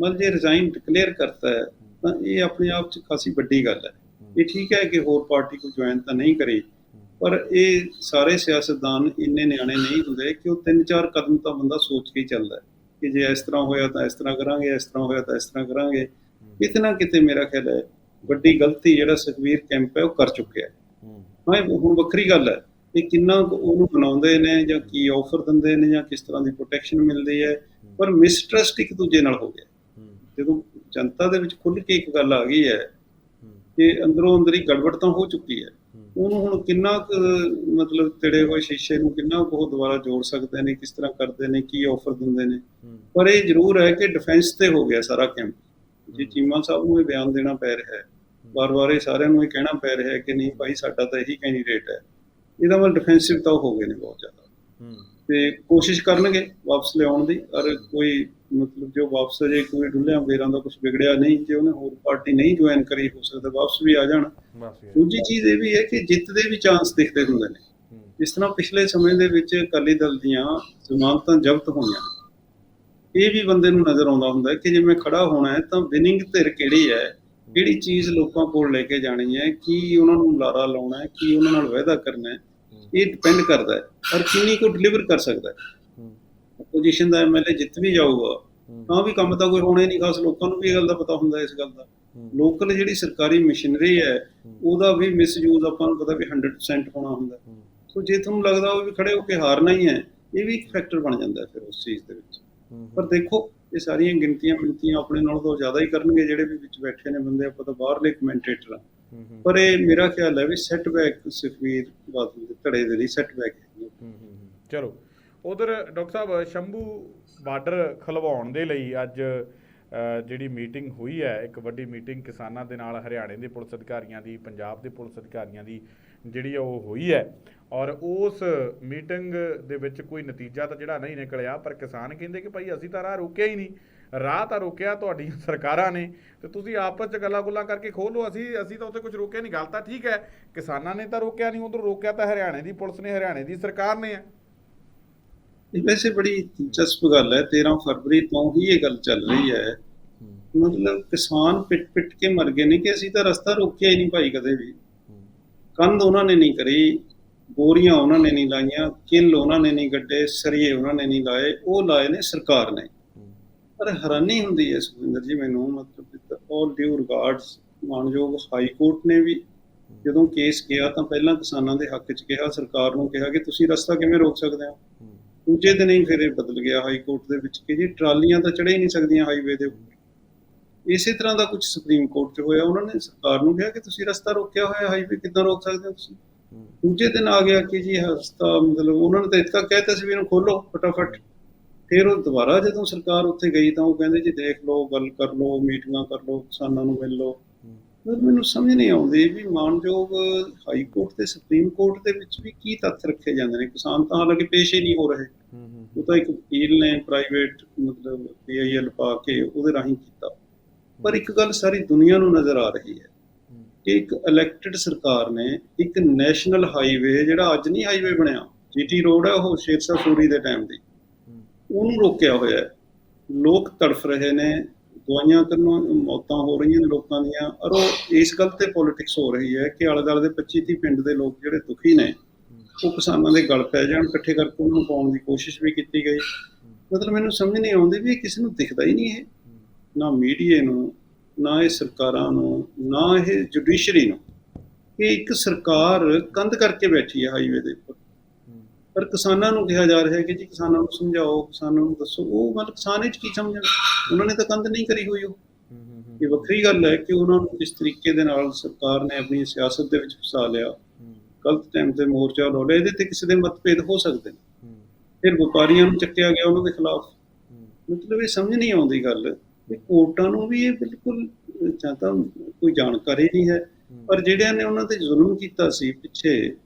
Speaker 2: ਮਤਲਬ ਜੇ ਰਿਜ਼ਾਈਨ ਡਿਕਲੇਅਰ ਕਰਤਾ ਹੈ ਤਾਂ ਇਹ ਆਪਣੇ ਆਪ 'ਚ ਖਾਸੀ ਵੱਡੀ ਗੱਲ ਹੈ। ਇਹ ਠੀਕ ਹੈ ਕਿ ਹੋਰ ਪਾਰਟੀ ਕੋ ਜੁਆਇਨ ਤਾਂ ਨਹੀਂ ਕਰੇ ਪਰ ਇਹ ਸਾਰੇ ਸਿਆਸਤਦਾਨ ਇੰਨੇ ਨਿਆਣੇ ਨਹੀਂ ਹੁੰਦੇ ਕਿ ਉਹ ਤਿੰਨ ਚਾਰ ਕਦਮ ਤਾਂ ਬੰਦਾ ਸੋਚ ਕੇ ਚੱਲਦਾ ਕਿ ਜੇ ਇਸ ਤਰ੍ਹਾਂ ਹੋਇਆ ਤਾਂ ਇਸ ਤਰ੍ਹਾਂ ਕਰਾਂਗੇ ਇਸ ਤਰ੍ਹਾਂ ਹੋਇਆ ਤਾਂ ਇਸ ਤਰ੍ਹਾਂ ਕਰਾਂਗੇ। ਕਿਤੇ ਨਾ ਕਿਤੇ ਮੇਰਾ ਖਿਆਲ ਹੈ ਵੱਡੀ ਗਲਤੀ ਜਿਹੜਾ ਸੁਖਵੀਰ ਕੈਂਪ ਹੈ ਉਹ ਕਰ ਚੁੱਕਿਆ ਹੈ। ਹਾਂ। ਹੁਣ ਵੱਖਰੀ ਗੱਲ ਹੈ ਕਿ ਕਿੰਨਾ ਕੁ ਉਹਨੂੰ ਬਣਾਉਂਦੇ ਨੇ ਜਾਂ ਕੀ ਆਫਰ ਦਿੰਦੇ ਨੇ ਜਾਂ ਕਿਸ ਤਰ੍ਹਾਂ ਦੀ ਪ੍ਰੋਟੈਕਸ਼ਨ ਮਿਲਦੀ ਹੈ ਪਰ ਮਿਸਟਰਸਟ ਇੱਕ ਦੂਜੇ ਨਾਲ ਹੋ ਗਿਆ। ਜਦੋਂ ਜਨਤਾ ਦੇ ਵਿੱਚ ਖੁੱਲ੍ਹ ਕੇ ਇੱਕ ਗੱਲ ਆ ਗਈ ਹੈ ਕਿ ਅੰਦਰੋਂ ਅੰਦਰ ਹੀ ਗੜਬੜ ਤਾਂ ਹੋ ਚੁੱਕੀ ਹੈ। ਉਹਨੂੰ ਹੁਣ ਕਿੰਨਾ ਮਤਲਬ ਤੇੜੇ ਹੋਏ ਸ਼ੀਸ਼ੇ ਨੂੰ ਕਿੰਨਾ ਉਹ ਦੁਬਾਰਾ ਜੋੜ ਸਕਦੇ ਨੇ ਕਿਸ ਤਰ੍ਹਾਂ ਕਰਦੇ ਨੇ ਕੀ ਆਫਰ ਦਿੰਦੇ ਨੇ। ਪਰ ਇਹ ਜ਼ਰੂਰ ਹੈ ਕਿ ਡਿਫੈਂਸ ਤੇ ਹੋ ਗਿਆ ਸਾਰਾ ਕੈਂਪ ਜੀ ਚੀਮਾ ਸਾਹਿਬ ਨੂੰ ਇਹ ਬਿਆਨ ਦੇਣਾ ਪੈ ਰਿਹਾ ਹੈ ਵਾਰ-ਵਾਰ ਇਹ ਸਾਰਿਆਂ ਨੂੰ ਇਹ ਕਹਿਣਾ ਪੈ ਰਿਹਾ ਹੈ ਕਿ ਨਹੀਂ ਭਾਈ ਸਾਡਾ ਤਾਂ ਇਹੀ ਕੈਂਡੀਡੇਟ ਹੈ। ਇਹਦਾ ਮਤਲਬ ਡਿਫੈਂਸਿਵ ਤਾਂ ਉਹ ਹੋ ਗਏ ਨੇ ਬਹੁਤ ਜ਼ਿਆਦਾ। ਤੇ ਕੋਸ਼ਿਸ਼ ਕਰਨਗੇ ਵਾਪਸ ਲਿਆਉਣ ਦੀ ਔਰ ਕੋਈ ਮਤਲਬ ਜੋ ਵਾਪਸ ਜੇ ਕੋਈ ਡੁੱਲਿਆਂ ਬੇਰਾਂ ਦਾ ਕੁਝ ਵਿਗੜਿਆ ਨਹੀਂ ਜੇ ਉਹਨੇ ਹੋਰ ਪਾਰਟੀ ਨਹੀਂ ਜੁਆਇਨ ਕਰੀ ਹੋ ਸਕਦਾ ਵਾਪਸ ਵੀ ਆ ਜਾਣ। ਦੂਜੀ ਚੀਜ਼ ਇਹ ਵੀ ਹੈ ਕਿ ਜਿੱਤ ਦੇ ਵੀ ਚਾਂਸ ਦਿਖਦੇ ਹੁੰਦੇ ਨੇ। ਜਿਸ ਤਰ੍ਹਾਂ ਪਿਛਲੇ ਸਮੇਂ ਦੇ ਵਿੱਚ ਅਕਾਲੀ ਦਲ ਦੀਆਂ ਜ਼ਮਾਨਤਾਂ ਜ਼ਬਤ ਹੋਈਆਂ। ਇਹ ਵੀ ਬੰਦੇ ਨੂੰ ਨਜ਼ਰ ਆਉਂਦਾ ਹੁੰਦਾ ਕਿ ਜੇ ਮੈਂ ਖੜਾ ਹੋਣਾ ਹੈ ਤਾਂ ਵਿਨਿੰਗ ਧਿਰ ਕਿਹੜੀ ਹੈ? ਕਿਹੜੀ ਚੀਜ਼ ਲੋਕਾਂ ਕੋਲ ਲੈ ਕੇ ਜਾਣੀ ਹੈ? ਕੀ ਉਹਨਾਂ ਨੂੰ ਲਾਰਾ ਲਾਉਣਾ ਹੈ? ਕੀ ਉਹਨਾਂ ਨਾਲ ਵਾਅਦਾ ਕਰਨਾ ਹੈ? ਇਹ ਡਿਪੈਂਡ ਕਰਦਾ ਹੈ। ਔਰ ਕਿੰਨੀ ਕੋ ਡਿਲੀਵਰ ਕਰ ਸਕਦਾ ਹੈ। ਆਪੋਜੀਸ਼ਨ ਦਾ ਐਮਐਲਏ ਜਿੱਤ ਵੀ ਜਾਊਗਾ ਤਾਂ ਵੀ ਕੰਮ ਤਾਂ ਕੋਈ ਹੋਣਾ ਹੀ ਨਹੀਂ ਖਾਸ ਲੋਕਾਂ ਨੂੰ ਵੀ ਇਹ ਗੱਲ ਦਾ ਪਤਾ ਹੁੰਦਾ ਇਸ ਗੱਲ ਦਾ। ਲੋਕਲ ਜਿਹੜੀ ਸਰਕਾਰੀ ਮਸ਼ੀਨਰੀ ਹੈ ਉਹਦਾ ਵੀ ਮਿਸਯੂਜ਼ ਆਪਾਂ ਨੂੰ ਪਤਾ ਵੀ 100% ਹੋਣਾ ਹੁੰਦਾ ਸੋ ਜੇ ਤੁਹਾਨੂੰ ਲੱਗਦਾ ਉਹ ਵੀ ਖੜੇ ਹੋ ਕੇ ਹਾਰਨਾ ਹੀ ਹੈ ਇਹ ਵੀ ਇੱਕ ਫੈਕਟਰ ਬਣ ਜਾਂਦਾ ਫਿਰ ਉਸ ਚੀਜ਼ ਦੇ ਵਿੱਚ। ਪਰ ਦੇਖੋ ਇਹ ਸਾਰੀਆਂ ਗਿਣਤੀਆਂ ਮਿਣਤੀਆਂ ਆਪਣੇ ਨਾਲੋਂ ਤਾਂ ਜ਼ਿਆਦਾ ਹੀ ਕਰਨਗੇ ਜਿਹੜੇ ਵੀ ਵਿੱਚ ਬੈਠੇ ਨੇ ਬੰਦੇ ਆਪਾਂ ਤਾਂ ਬਾਹਰਲੇ ਕਮੈਂਟੇਟਰ ਆ ਪਰ ਇਹ ਮੇਰਾ ਖਿਆਲ ਹੈ ਵੀ ਸੈਟਬੈਕ ਸੁਖਵੀਰ ਬਾਦਲ ਦੇ ਧੜੇ ਦੇ ਲਈ ਸੈਟਬੈਕ ਹੈ।
Speaker 1: ਚਲੋ ਉਧਰ ਡਾਕਟਰ ਸਾਹਿਬ ਸ਼ੰਭੂ ਬਾਰਡਰ ਖਲਵਾਉਣ ਦੇ ਲਈ ਅੱਜ ਜਿਹੜੀ ਮੀਟਿੰਗ ਹੋਈ ਹੈ ਇੱਕ ਵੱਡੀ ਮੀਟਿੰਗ ਕਿਸਾਨਾਂ ਦੇ ਨਾਲ ਹਰਿਆਣੇ ਦੇ ਪੁਲਿਸ ਅਧਿਕਾਰੀਆਂ ਦੀ ਪੰਜਾਬ ਦੇ ਪੁਲਿਸ ਅਧਿਕਾਰੀਆਂ ਦੀ ਜਿਹੜੀ ਉਹ ਹੋਈ ਹੈ। ਔਰ ਉਸ ਮੀਟਿੰਗ ਦੇ ਵਿੱਚ ਕੋਈ ਨਤੀਜਾ ਤਾਂ ਜਿਹੜਾ ਨਹੀਂ ਨਿਕਲਿਆ ਪਰ ਕਿਸਾਨ ਕਹਿੰਦੇ ਕਿ ਭਾਈ ਅਸੀਂ ਤਾਂ ਰਾਹ ਰੋਕਿਆ ਹੀ ਨਹੀਂ। ਰਾਹ ਤਾਂ ਰੋਕਿਆ ਤੁਹਾਡੀਆਂ ਸਰਕਾਰਾਂ ਨੇ ਤੇ ਤੁਸੀਂ ਆਪਸ ਚ ਗੱਲਾਂ ਗੁੱਲਾਂ ਕਰਕੇ ਖੋਲੋ ਅਸੀਂ ਅਸੀਂ ਤਾਂ ਉੱਥੇ ਕੁਝ ਰੋਕਿਆ ਨਹੀਂ ਗੱਲ ਤਾਂ ਠੀਕ ਹੈ। ਕਿਸਾਨਾਂ ਨੇ ਤਾਂ ਰੋਕਿਆ ਨਹੀਂ ਉਧਰ ਰੋਕਿਆ ਤਾਂ ਹਰਿਆਣੇ ਦੀ ਪੁਲਿਸ ਨੇ ਹਰਿਆਣੇ ਦੀ ਸਰਕਾਰ ਨੇ। ਹੈ
Speaker 2: ਇਹ ਵੈਸੇ ਬੜੀ ਦਿਲਚਸਪ ਗੱਲ ਹੈ 13 ਫਰਵਰੀ ਤੋਂ ਹੀ ਇਹ ਗੱਲ ਚੱਲ ਰਹੀ ਹੈ। ਮਤਲਬ ਕਿਸਾਨ ਪਿੱਟ ਪਿੱਟ ਕੇ ਮਰ ਗਏ ਨੇ ਕਿ ਅਸੀਂ ਤਾਂ ਰਸਤਾ ਰੋਕਿਆ ਹੀ ਨਹੀਂ ਭਾਈ ਕਦੇ ਵੀ। ਕੰਧ ਉਹਨਾਂ ਨੇ ਨਹੀਂ ਕਰੀ ਬੋਰੀਆਂ ਉਹਨਾਂ ਨੇ ਨਹੀਂ ਲਾਈਆਂ ਕਿੱਲ ਉਹਨਾਂ ਨੇ ਨਹੀਂ ਗੱਡੇ ਸਰੀਏ ਉਹਨਾਂ ਨੇ ਨਹੀਂ ਲਾਏ ਉਹ ਲਾਏ ਨੇ ਸਰਕਾਰ ਨੇ। ਪਰ ਹੈਰਾਨੀ ਹੁੰਦੀ ਹੈ ਸੁਖਵਿੰਦਰ ਜੀ ਮੈਨੂੰ, ਮਤਲਬ ਆਲ ਡਿਊ ਰਿਗਾਰਡਸ ਮਾਨਯੋਗ ਹਾਈ ਕੋਰਟ ਨੇ ਵੀ ਜਦੋਂ ਕੇਸ ਗਿਆ ਤਾਂ ਪਹਿਲਾਂ ਕਿਸਾਨਾਂ ਦੇ ਹੱਕ 'ਚ ਕਿਹਾ, ਸਰਕਾਰ ਨੂੰ ਕਿਹਾ ਕਿ ਤੁਸੀਂ ਰਸਤਾ ਕਿਵੇਂ ਰੋਕ ਸਕਦੇ ਹੋ? ਦੂਜੇ ਦਿਨ ਹੀ ਫਿਰ ਇਹ ਬਦਲ ਗਿਆ ਹਾਈ ਕੋਰਟ ਦੇ ਵਿੱਚ ਕਿ ਜੀ ਟਰਾਲੀਆਂ ਤਾਂ ਚੜੇ ਹੀ ਨਹੀਂ ਸਕਦੀਆਂ ਹਾਈਵੇ ਦੇ ਉੱਪਰ ਇਸੇ ਤਰ੍ਹਾਂ ਦਾ ਕੁਝ ਸੁਪਰੀਮ ਕੋਰਟ 'ਚ ਹੋਇਆ, ਉਹਨਾਂ ਨੇ ਸਰਕਾਰ ਨੂੰ ਕਿਹਾ ਕਿ ਤੁਸੀਂ ਰਸਤਾ ਰੋਕਿਆ ਹੋਇਆ ਹਾਈਵੇ ਕਿੱਦਾਂ ਰੋਕ ਸਕਦੇ ਹੋ ਤੁਸੀਂ? ਦੂਜੇ ਦਿਨ ਆ ਗਿਆ ਕਿ ਜੀ ਰਸਤਾ ਮਤਲਬ ਉਹਨਾਂ ਨੇ ਤਾਂ ਇੱਦਾਂ ਕਹਿਤਾ ਸੀ ਵੀ ਇਹਨੂੰ ਖੋਲੋ ਫਟਾਫਟ। ਫਿਰ ਉਹ ਦੁਬਾਰਾ ਜਦੋਂ ਸਰਕਾਰ ਉੱਥੇ ਗਈ ਤਾਂ ਉਹ ਕਹਿੰਦੇ ਜੀ ਦੇਖ ਲਓ ਗੱਲ ਕਰ ਲਓ ਮੀਟਿੰਗਾਂ ਕਰ ਲਓ ਕਿਸਾਨਾਂ ਨੂੰ ਮਿਲ ਲਓ। ਪਰ ਮੈਨੂੰ ਸਮਝ ਨਹੀਂ ਆਉਂਦੀ ਵੀ ਮਾਨਯੋਗ ਹਾਈ ਕੋਰਟ ਤੇ ਸੁਪਰੀਮ ਕੋਰਟ ਦੇ ਵਿੱਚ ਵੀ ਕੀ ਤੱਥ ਰੱਖੇ ਜਾਂਦੇ ਨੇ? ਕਿਸਾਨ ਤਾਂ ਹਾਲਾਂਕਿ ਪੇਸ਼ ਹੀ ਨਹੀਂ ਹੋ ਰਹੇ। ਉਹ ਤਾਂ ਇੱਕ ਵਕੀਲ ਨੇ ਪ੍ਰਾਈਵੇਟ ਮਤਲਬ ਪੀਆਈਐਲ ਪਾ ਕੇ ਉਹਦੇ ਰਾਹੀਂ ਕੀਤਾ। ਪਰ ਇੱਕ ਗੱਲ ਸਾਰੀ ਦੁਨੀਆ ਨੂੰ ਨਜ਼ਰ ਆ ਰਹੀ ਹੈ। ਕਿ ਇੱਕ ਇਲੈਕਟਿਡ ਸਰਕਾਰ ਨੇ ਇੱਕ ਨੈਸ਼ਨਲ ਹਾਈਵੇ ਜਿਹੜਾ ਅੱਜ ਨਹੀਂ ਹਾਈਵੇ ਬਣਿਆ ਜੀਟੀ ਰੋਡ ਹੈ ਉਹ ਸ਼ੇਰਸ਼ਾਹ ਸੂਰੀ ਦੇ ਟਾਈਮ ਦੀ। ਉਹਨੂੰ ਰੋਕਿਆ ਹੋਇਆ ਹੈ। ਲੋਕ ਤੜਫ ਰਹੇ ਨੇ ਦਵਾਈਆਂ ਕੰਨੋਂ ਮੌਤਾਂ ਹੋ ਰਹੀਆਂ ਨੇ ਲੋਕਾਂ ਦੀਆਂ। ਔਰ ਉਹ ਇਸ ਗੱਲ ਤੇ ਪੋਲਿਟਿਕਸ ਹੋ ਰਹੀ ਹੈ ਕਿ ਆਲੇ ਦੁਆਲੇ ਦੇ 25 30 ਪਿੰਡ ਦੇ ਲੋਕ ਜਿਹੜੇ ਦੁਖੀ ਨੇ, ਉਹ ਕਿਸਾਨਾਂ ਦੇ ਗਲ ਪੈ ਜਾਣ, ਇਕੱਠੇ ਕਰਕੇ ਉਹਨਾਂ ਨੂੰ ਪਾਉਣ ਦੀ ਕੋਸ਼ਿਸ਼ ਵੀ ਕੀਤੀ ਗਈ। ਮਤਲਬ ਮੈਨੂੰ ਸਮਝ ਨਹੀਂ ਆਉਂਦੀ ਵੀ ਇਹ ਕਿਸੇ ਨੂੰ ਦਿਖਦਾ ਹੀ ਨਹੀਂ ਇਹ। ਨਾ ਮੀਡੀਆ ਨੂੰ, ਨਾ ਇਹ ਸਰਕਾਰਾਂ ਨੂੰ, ਨਾ ਇਹ ਜੁਡੀਸ਼ਰੀ ਨੂੰ ਇਹ ਇੱਕ ਸਰਕਾਰ ਕੰਧ ਕਰਕੇ ਬੈਠੀ ਹੈ ਹਾਈਵੇ ਦੇ ਉੱਪਰ। ਪਰ ਕਿਸਾਨਾਂ ਨੂੰ ਕਿਹਾ ਜਾ ਰਿਹਾ ਹੈ ਕਿ ਜੀ ਕਿਸਾਨਾਂ ਨੂੰ ਸਮਝਾਓ ਕਿਸਾਨਾਂ ਨੂੰ ਦੱਸੋ। ਉਹ ਮਤਲਬ ਕਿਸਾਨ ਇਹ 'ਚ ਕੀ ਸਮਝਣ? ਉਹਨਾਂ ਨੇ ਤਾਂ ਕੰਧ ਨਹੀਂ ਕਰੀ ਹੋਈ ਉਹ। ਇਹ ਵੱਖਰੀ ਗੱਲ ਹੈ ਕਿ ਉਹਨਾਂ ਨੂੰ ਕਿਸ ਤਰੀਕੇ ਦੇ ਨਾਲ ਸਰਕਾਰ ਨੇ ਆਪਣੀ ਸਿਆਸਤ ਦੇ ਵਿੱਚ ਫਸਾ ਲਿਆ। ਗਲਤ ਟਾਈਮ ਤੇ ਮੋਰਚਾ ਲਾ ਲਿਆ। ਇਹਦੇ ਤੇ ਕਿਸੇ ਦੇ ਮਤਭੇਦ ਹੋ ਸਕਦੇ ਨੇ। ਫਿਰ ਵਪਾਰੀਆਂ ਨੂੰ ਚੱਕਿਆ ਗਿਆ ਉਹਨਾਂ ਦੇ ਖਿਲਾਫ। ਮਤਲਬ ਇਹ ਸਮਝ ਨਹੀਂ ਆਉਂਦੀ ਗੱਲ ਕਿ ਕੋਰਟਾਂ ਨੂੰ ਵੀ ਇਹ ਬਿਲਕੁਲ ਜਾਂ ਤਾਂ ਕੋਈ ਜਾਣਕਾਰੀ ਨਹੀਂ ਹੈ। ਪਰ ਜਿਹੜਿਆਂ ਨੇ ਉਹਨਾਂ ਤੇ ਜ਼ੁਲਮ ਕੀਤਾ ਸੀ ਪਿੱਛੇ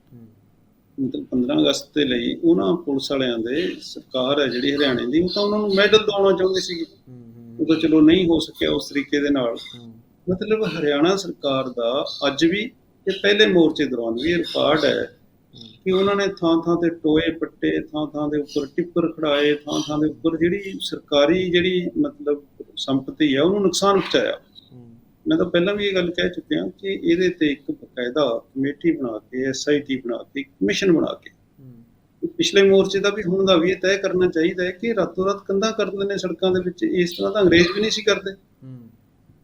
Speaker 2: ਮਤਲਬ 15 ਅਗਸਤ ਦੇ ਲਈ ਉਹਨਾਂ ਪੁਲਿਸ ਵਾਲਿਆਂ ਦੇ ਸਰਕਾਰ ਹੈ ਜਿਹੜੀ ਹਰਿਆਣੇ ਦੀ, ਉਹ ਤਾਂ ਉਹਨਾਂ ਨੂੰ ਮੈਡਲ ਦਿਵਾਉਣਾ ਚਾਹੁੰਦੀ ਸੀ ਉਹ ਚਲੋ ਨਹੀਂ ਹੋ ਸਕਿਆ ਉਸ ਤਰੀਕੇ ਦੇ ਨਾਲ। ਮਤਲਬ ਹਰਿਆਣਾ ਸਰਕਾਰ ਦਾ ਅੱਜ ਵੀ ਇਹ ਪਹਿਲੇ ਮੋਰਚੇ ਦੌਰਾਨ ਵੀ ਰਿਕਾਰਡ ਹੈ ਕਿ ਉਹਨਾਂ ਨੇ ਥਾਂ ਥਾਂ ਤੇ ਟੋਏ ਪੱਟੇ, ਥਾਂ ਥਾਂ ਦੇ ਉੱਪਰ ਟਿੱਪਰ ਖੜਾਏ, ਥਾਂ ਥਾਂ ਦੇ ਉੱਪਰ ਜਿਹੜੀ ਸਰਕਾਰੀ ਜਿਹੜੀ ਮਤਲਬ ਸੰਪਤੀ ਹੈ ਉਹਨੂੰ ਨੁਕਸਾਨ ਪਹੁੰਚਾਇਆ। ਮੈਂ ਤਾਂ ਪਹਿਲਾਂ ਵੀ ਇਹ ਗੱਲ ਕਹਿ ਚੁੱਕਿਆ ਕਿ ਇਹਦੇ ਤੇ ਇੱਕ ਬਕਾਇਦਾ ਕਮੇਟੀ ਬਣਾ ਕੇ ਐਸਆਈਟੀ ਬਣਾ ਕੇ ਕਮਿਸ਼ਨ ਬਣਾ ਕੇ। ਪਿਛਲੇ ਮੋਰਚੇ ਦਾ ਵੀ ਹੁਣ ਦਾ ਵੀ ਇਹ ਤੈਅ ਕਰਨਾ ਚਾਹੀਦਾ ਹੈ ਕਿ ਰਾਤੋਂ ਰਾਤ ਕੰਧਾਂ ਕਰ ਦਿੰਦੇ ਨੇ ਸੜਕਾਂ ਦੇ ਵਿੱਚ ਇਸ ਤਰ੍ਹਾਂ ਤਾਂ ਅੰਗਰੇਜ਼ ਵੀ ਨਹੀਂ ਸੀ ਕਰਦੇ।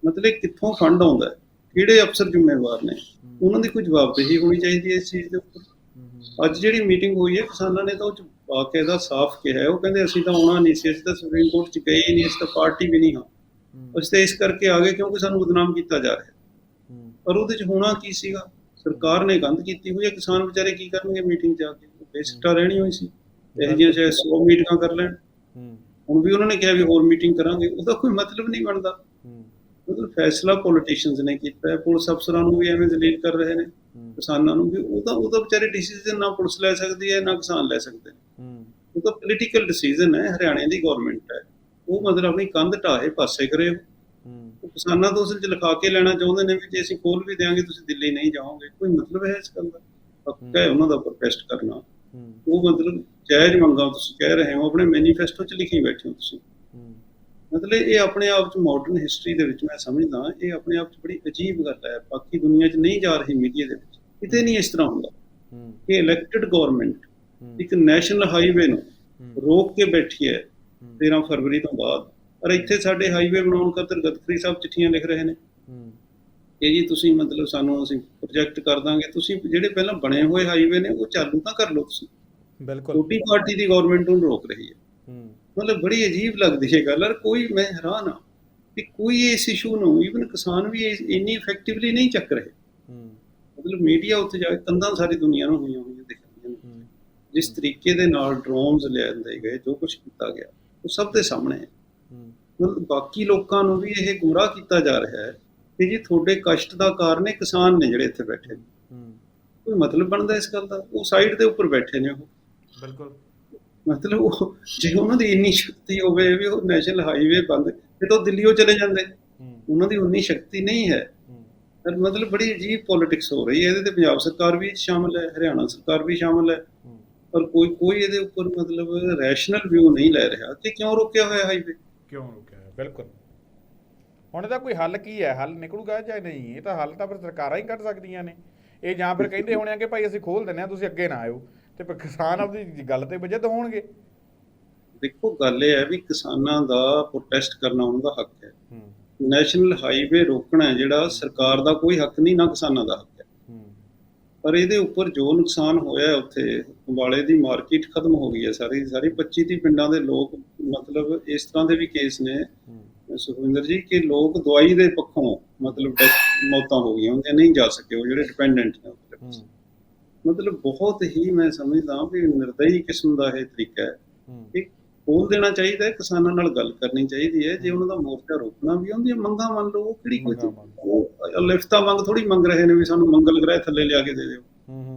Speaker 2: ਮਤਲਬ ਕਿੱਥੋਂ ਫੰਡ ਆਉਂਦਾ ਕਿਹੜੇ ਅਫਸਰ ਜ਼ਿੰਮੇਵਾਰ ਨੇ? ਉਹਨਾਂ ਦੀ ਕੋਈ ਜਵਾਬਦੇਹੀ ਹੋਣੀ ਚਾਹੀਦੀ ਹੈ ਇਸ ਚੀਜ਼ ਦੇ ਉੱਪਰ। ਅੱਜ ਜਿਹੜੀ ਮੀਟਿੰਗ ਹੋਈ ਹੈ ਕਿਸਾਨਾਂ ਨੇ ਤਾਂ ਉਹ ਚ ਬਾਕਾਇਦਾ ਸਾਫ਼ ਕਿਹਾ ਹੈ। ਉਹ ਕਹਿੰਦੇ ਅਸੀਂ ਤਾਂ ਆਉਣਾ ਨਹੀਂ ਸੀ ਅਸੀਂ ਤਾਂ ਸੁਪਰੀਮ ਕੋਰਟ ਚ ਗਏ ਹੀ ਨਹੀਂ ਅਸੀਂ ਤਾਂ ਪਾਰਟੀ ਵੀ ਨਹੀਂ ਹਾਂ। ਅਸੀਂ ਤਾਂ ਇਸ ਕਰਕੇ ਆ ਗਏ ਕਿਉਂਕਿ ਸਾਨੂੰ ਬਦਨਾਮ ਕੀਤਾ ਜਾ ਰਿਹਾ। ਪਰ ਉਹਦੇ ਚ ਹੋਣਾ ਕੀ ਸੀਗਾ? ਸਰਕਾਰ ਨੇ ਗੰਦ ਕੀਤੀ ਹੋਈ ਹੈ ਕਿਸਾਨ ਵਿਚਾਰੇ ਕੀ ਕਰਨਗੇ ਮੀਟਿੰਗ ਜਾ ਕੇ? ਬੇਸਿਕਟਾ ਰਹਿਣੀ ਹੋਈ ਸੀ। ਇਹ ਜਿਹੀਆਂ ਚਾਹੇ 100 ਮੀਟਿੰਗਾਂ ਕਰ ਲੈਣ। ਹੁਣ ਵੀ ਉਹਨਾਂ ਨੇ ਕਿਹਾ ਵੀ ਹੋਰ ਮੀਟਿੰਗ ਕਰਾਂਗੇ। ਉਹਦਾ ਕੋਈ ਮਤਲਬ ਨਹੀਂ ਬਣਦਾ। ਮਤਲਬ ਫੈਸਲਾ ਪੋਲੀਟੀਸ਼ੀਅਨਸ ਨੇ ਕੀਤਾ ਹੈ। ਪੁਲਿਸ ਅਫਸਰਾਂ ਨੂੰ ਵੀ ਐਵੇਂ ਦਲੀਲ ਕਰ ਰਹੇ ਨੇ। ਕਿਸਾਨਾਂ ਨੂੰ ਵੀ। ਉਹਦਾ ਉਹਦਾ ਵਿਚਾਰੇ ਡਿਸੀਜਨ ਨਾ ਪੁਲਿਸ ਲੈ ਸਕਦੀ ਹੈ ਨਾ ਕਿਸਾਨ ਲੈ ਸਕਦੇ ਨੇ। ਉਹ ਤਾਂ ਪੋਲੀਟੀਕਲ ਡਿਸੀਜਨ ਹੈ। ਹਰਿਆਣੇ ਦੀ ਗਵਰਨਮੈਂਟ ਹੈ। ਉਹ ਮਤਲਬ ਆਪਣੀ ਕੰਧ ਢਾਹੇ ਪਾਸੇ ਕਰੇ ਉਹ ਕਿਸਾਨਾਂ ਤੋਂ ਅਸਲ 'ਚ ਲਿਖਾ ਕੇ ਲੈਣਾ ਚਾਹੁੰਦੇ ਨੇ ਵੀ ਜੇ ਅਸੀਂ ਖੋਲ ਵੀ ਦੇਵਾਂਗੇ ਤੁਸੀਂ ਦਿੱਲੀ ਨਹੀਂ ਜਾਓਗੇ। ਕੋਈ ਮਤਲਬ ਹੈ ਇਸ ਗੱਲ ਦਾ? ਪੱਕਾ ਹੈ ਉਹਨਾਂ ਦਾ ਪ੍ਰੋਟੈਸਟ ਕਰਨਾ। ਉਹ ਮਤਲਬ ਜਾਇਜ਼ ਮੰਗਾਂ ਤੁਸੀਂ ਕਹਿ ਰਹੇ ਹੋ ਆਪਣੇ ਮੈਨੀਫੈਸਟੋ 'ਚ ਲਿਖੀ ਬੈਠੇ ਹੋ ਤੁਸੀਂ। ਮਤਲਬ ਇਹ ਆਪਣੇ ਆਪ 'ਚ ਮਾਡਰਨ ਹਿਸਟਰੀ ਦੇ ਵਿੱਚ ਮੈਂ ਸਮਝਦਾ ਇਹ ਆਪਣੇ ਆਪ 'ਚ ਬੜੀ ਅਜੀਬ ਗੱਲ ਹੈ। ਬਾਕੀ ਦੁਨੀਆ 'ਚ ਨਹੀਂ ਜਾ ਰਹੀ ਮੀਡੀਆ ਦੇ ਵਿੱਚ। ਕਿਤੇ ਨਹੀਂ ਇਸ ਤਰ੍ਹਾਂ ਹੁੰਦਾ। ਕਿ ਇਲੈਕਟਿਡ ਗਵਰਨਮੈਂਟ ਇੱਕ ਨੈਸ਼ਨਲ ਹਾਈਵੇ ਨੂੰ ਰੋਕ ਕੇ ਬੈਠੀ ਹੈ। 13 ਫਰਵਰੀ ਤੋਂ ਬਾਅਦ। ਔਰ ਇੱਥੇ ਸਾਡੇ ਹਾਈਵੇ ਬਣਾਉਣ ਖਾਤਰ ਗਦਕਰੀ ਸਾਹਿਬ ਚਿੱਠੀਆਂ ਲਿਖ ਰਹੇ ਨੇ। ਕਿ ਜੀ ਤੁਸੀਂ ਮਤਲਬ ਸਾਨੂੰ ਅਸੀਂ ਪ੍ਰੋਜੈਕਟ ਕਰ ਦਾਂਗੇ। ਤੁਸੀਂ ਜਿਹੜੇ ਪਹਿਲਾਂ ਬਣੇ ਹੋਏ ਹਾਈਵੇ ਨੇ ਉਹ ਚਾਲੂ ਤਾਂ ਕਰ ਲਓ ਤੁਸੀਂ।
Speaker 1: ਬਿਲਕੁਲ।
Speaker 2: ਛੋਟੀ ਪਾਰਟੀ ਦੀ ਗਵਰਨਮੈਂਟ ਨੂੰ ਰੋਕ ਰਹੀ ਹੈ। ਮਤਲਬ ਬੜੀ ਅਜੀਬ ਲੱਗਦੀ ਹੈ ਗੱਲ। ਔਰ ਕੋਈ ਮੈਂ ਹੈਰਾਨ ਆ ਕਿ ਕੋਈ ਇਸ ਇਸ਼ੂ ਨੂੰ ਈਵਨ ਕਿਸਾਨ ਵੀ ਇੰਨੀ ਇਫੈਕਟਿਵਲੀ ਨਹੀਂ ਚੱਕ ਰਹੇ। ਮਤਲਬ ਮੀਡੀਆ ਉੱਥੇ ਜਾ ਕੇ ਕੰਧਾਂ ਸਾਰੀ ਦੁਨੀਆ ਨੂੰ ਹੋਈਆਂ ਹੋਈਆਂ ਦਿਖ ਰਹੀਆਂ ਨੇ ਜਿਸ ਤਰੀਕੇ ਦੇ ਨਾਲ ਡਰੋਨਸ ਲਿਆਂਦੇ ਗਏ ਜੋ ਕੁਝ ਕੀਤਾ ਗਿਆ। ਉਹ ਸਭ ਦੇ ਸਾਹਮਣੇ ਹੈ। ਬਾਕੀ ਲੋਕਾਂ ਨੂੰ ਵੀ ਇਹ ਗੁੰਮਰਾਹ ਕੀਤਾ ਜਾ ਰਿਹਾ ਹੈ ਕਿ ਜੀ ਤੁਹਾਡੇ ਕਸ਼ਟ ਦਾ ਕਾਰਨ ਇਹ ਕਿਸਾਨ ਨੇ ਜਿਹੜੇ ਇੱਥੇ ਬੈਠੇ ਨੇ। ਕੋਈ ਮਤਲਬ ਬਣਦਾ ਇਸ ਗੱਲ ਦਾ? ਉਹ ਸਾਈਡ ਦੇ ਉੱਪਰ ਬੈਠੇ ਨੇ ਉਹ।
Speaker 1: ਬਿਲਕੁਲ।
Speaker 2: ਮਤਲਬ ਉਹ ਜੇ ਉਹਨਾਂ ਦੀ ਇੰਨੀ ਸ਼ਕਤੀ ਹੋਵੇ ਵੀ ਉਹ ਨੈਸ਼ਨਲ ਹਾਈਵੇ ਬੰਦ ਤਾਂ ਦਿੱਲੀੋਂ ਚਲੇ ਜਾਂਦੇ। ਉਹਨਾਂ ਦੀ ਉਨੀ ਸ਼ਕਤੀ ਨਹੀਂ ਹੈ। ਮਤਲਬ ਬੜੀ ਅਜੀਬ ਪੋਲਿਟਿਕਸ ਹੋ ਰਹੀ ਹੈ। ਇਹਦੇ ਤੇ ਪੰਜਾਬ ਸਰਕਾਰ ਵੀ ਸ਼ਾਮਲ ਹੈ ਹਰਿਆਣਾ ਸਰਕਾਰ ਵੀ ਸ਼ਾਮਲ ਹੈ। ਪਰ ਕੋਈ ਕੋਈ ਇਹਦੇ ਉੱਪਰ ਮਤਲਬ ਰੈਸ਼ਨਲ ਵਿਊ ਨਹੀਂ ਲੈ ਰਿਹਾ ਕਿ ਕਿਉਂ ਰੋਕਿਆ ਹੋਇਆ ਹਾਈਵੇ
Speaker 1: ਕਿਉਂ ਰੁਕਿਆ ਹੈ? ਬਿਲਕੁਲ। ਹੁਣ ਇਹਦਾ ਕੋਈ ਹੱਲ ਕੀ ਹੈ? ਹੱਲ ਨਿਕਲੂਗਾ ਜਾਂ ਨਹੀਂ? ਇਹ ਤਾਂ ਹੱਲ ਤਾਂ ਫਿਰ ਸਰਕਾਰਾਂ ਹੀ ਕੱਢ ਸਕਦੀਆਂ ਨੇ। ਇਹ ਜਾਂ ਫਿਰ ਕਹਿੰਦੇ ਹੋਣੇ ਆ ਕਿ ਭਾਈ ਅਸੀਂ ਖੋਲ ਦਿੰਦੇ ਆ ਤੁਸੀਂ ਅੱਗੇ ਨਾ ਆਇਓ। ਤੇ ਫਿਰ ਕਿਸਾਨ ਆਪਣੀ ਗੱਲ ਤੇ ਵਜਦ ਹੋਣਗੇ।
Speaker 2: ਦੇਖੋ ਗੱਲ ਇਹ ਹੈ ਵੀ ਕਿਸਾਨਾਂ ਦਾ ਪ੍ਰੋਟੈਸਟ ਕਰਨਾ ਉਹਨਾਂ ਦਾ ਹੱਕ ਹੈ। ਨੈਸ਼ਨਲ ਹਾਈਵੇ ਰੋਕਣਾ ਜਿਹੜਾ ਸਰਕਾਰ ਦਾ ਕੋਈ ਹੱਕ ਨਹੀਂ ਨਾ ਕਿਸਾਨਾਂ ਦਾ ਹੱਕ ਪਰ ਇਹਦੇ ਉੱਪਰ ਜੋ ਨੁਕਸਾਨ ਹੋਇਆ ਹੈ ਉੱਥੇ ਅੰਬਾਲੇ ਦੀ ਮਾਰਕੀਟ ਖਤਮ ਹੋ ਗਈ ਹੈ ਸਾਰੀ ਸਾਰੀ 25 30 ਪਿੰਡਾਂ ਦੇ ਲੋਕ ਮਤਲਬ ਇਸ ਤਰ੍ਹਾਂ ਦੇ ਵੀ ਕੇਸ ਨੇ। ਸੁਖਵਿੰਦਰ ਜੀ ਕਿ ਲੋਕ ਦਵਾਈ ਦੇ ਪੱਖੋਂ ਮਤਲਬ ਮੌਤਾਂ ਹੋ ਗਈਆਂ ਹੁੰਦੀਆਂ ਨਹੀਂ ਜਾ ਸਕੇ ਉਹ ਜਿਹੜੇ ਡਿਪੈਂਡੈਂਟ ਨੇ ਉਹਦੇ। ਮਤਲਬ ਬਹੁਤ ਹੀ ਮੈਂ ਸਮਝਦਾ ਵੀ ਨਿਰਦਈ ਕਿਸਮ ਦਾ ਇਹ ਤਰੀਕਾ ਹੈ। ਖੋਲ ਦੇਣਾ ਚਾਹੀਦਾ ਹੈ ਕਿਸਾਨਾਂ ਨਾਲ ਗੱਲ ਕਰਨੀ ਚਾਹੀਦੀ ਹੈ ਜੇ ਉਹਨਾਂ ਦਾ ਮੋਰਚਾ ਰੋਕਣਾ ਵੀ ਉਹਦੀਆਂ ਮੰਗਾਂ ਮੰਨ ਲਓ ਕਿਹੜੀ ਕੋਈ ਉਹ ਲਿਫਟਾਂ ਮੰਗ ਥੋੜੀ ਮੰਗ ਰਹੇ ਨੇ ਵੀ ਸਾਨੂੰ ਮੰਗਲ ਗ੍ਰਹਿ ਥੱਲੇ ਲਿਆ ਕੇ ਦੇ ਦਿਓ।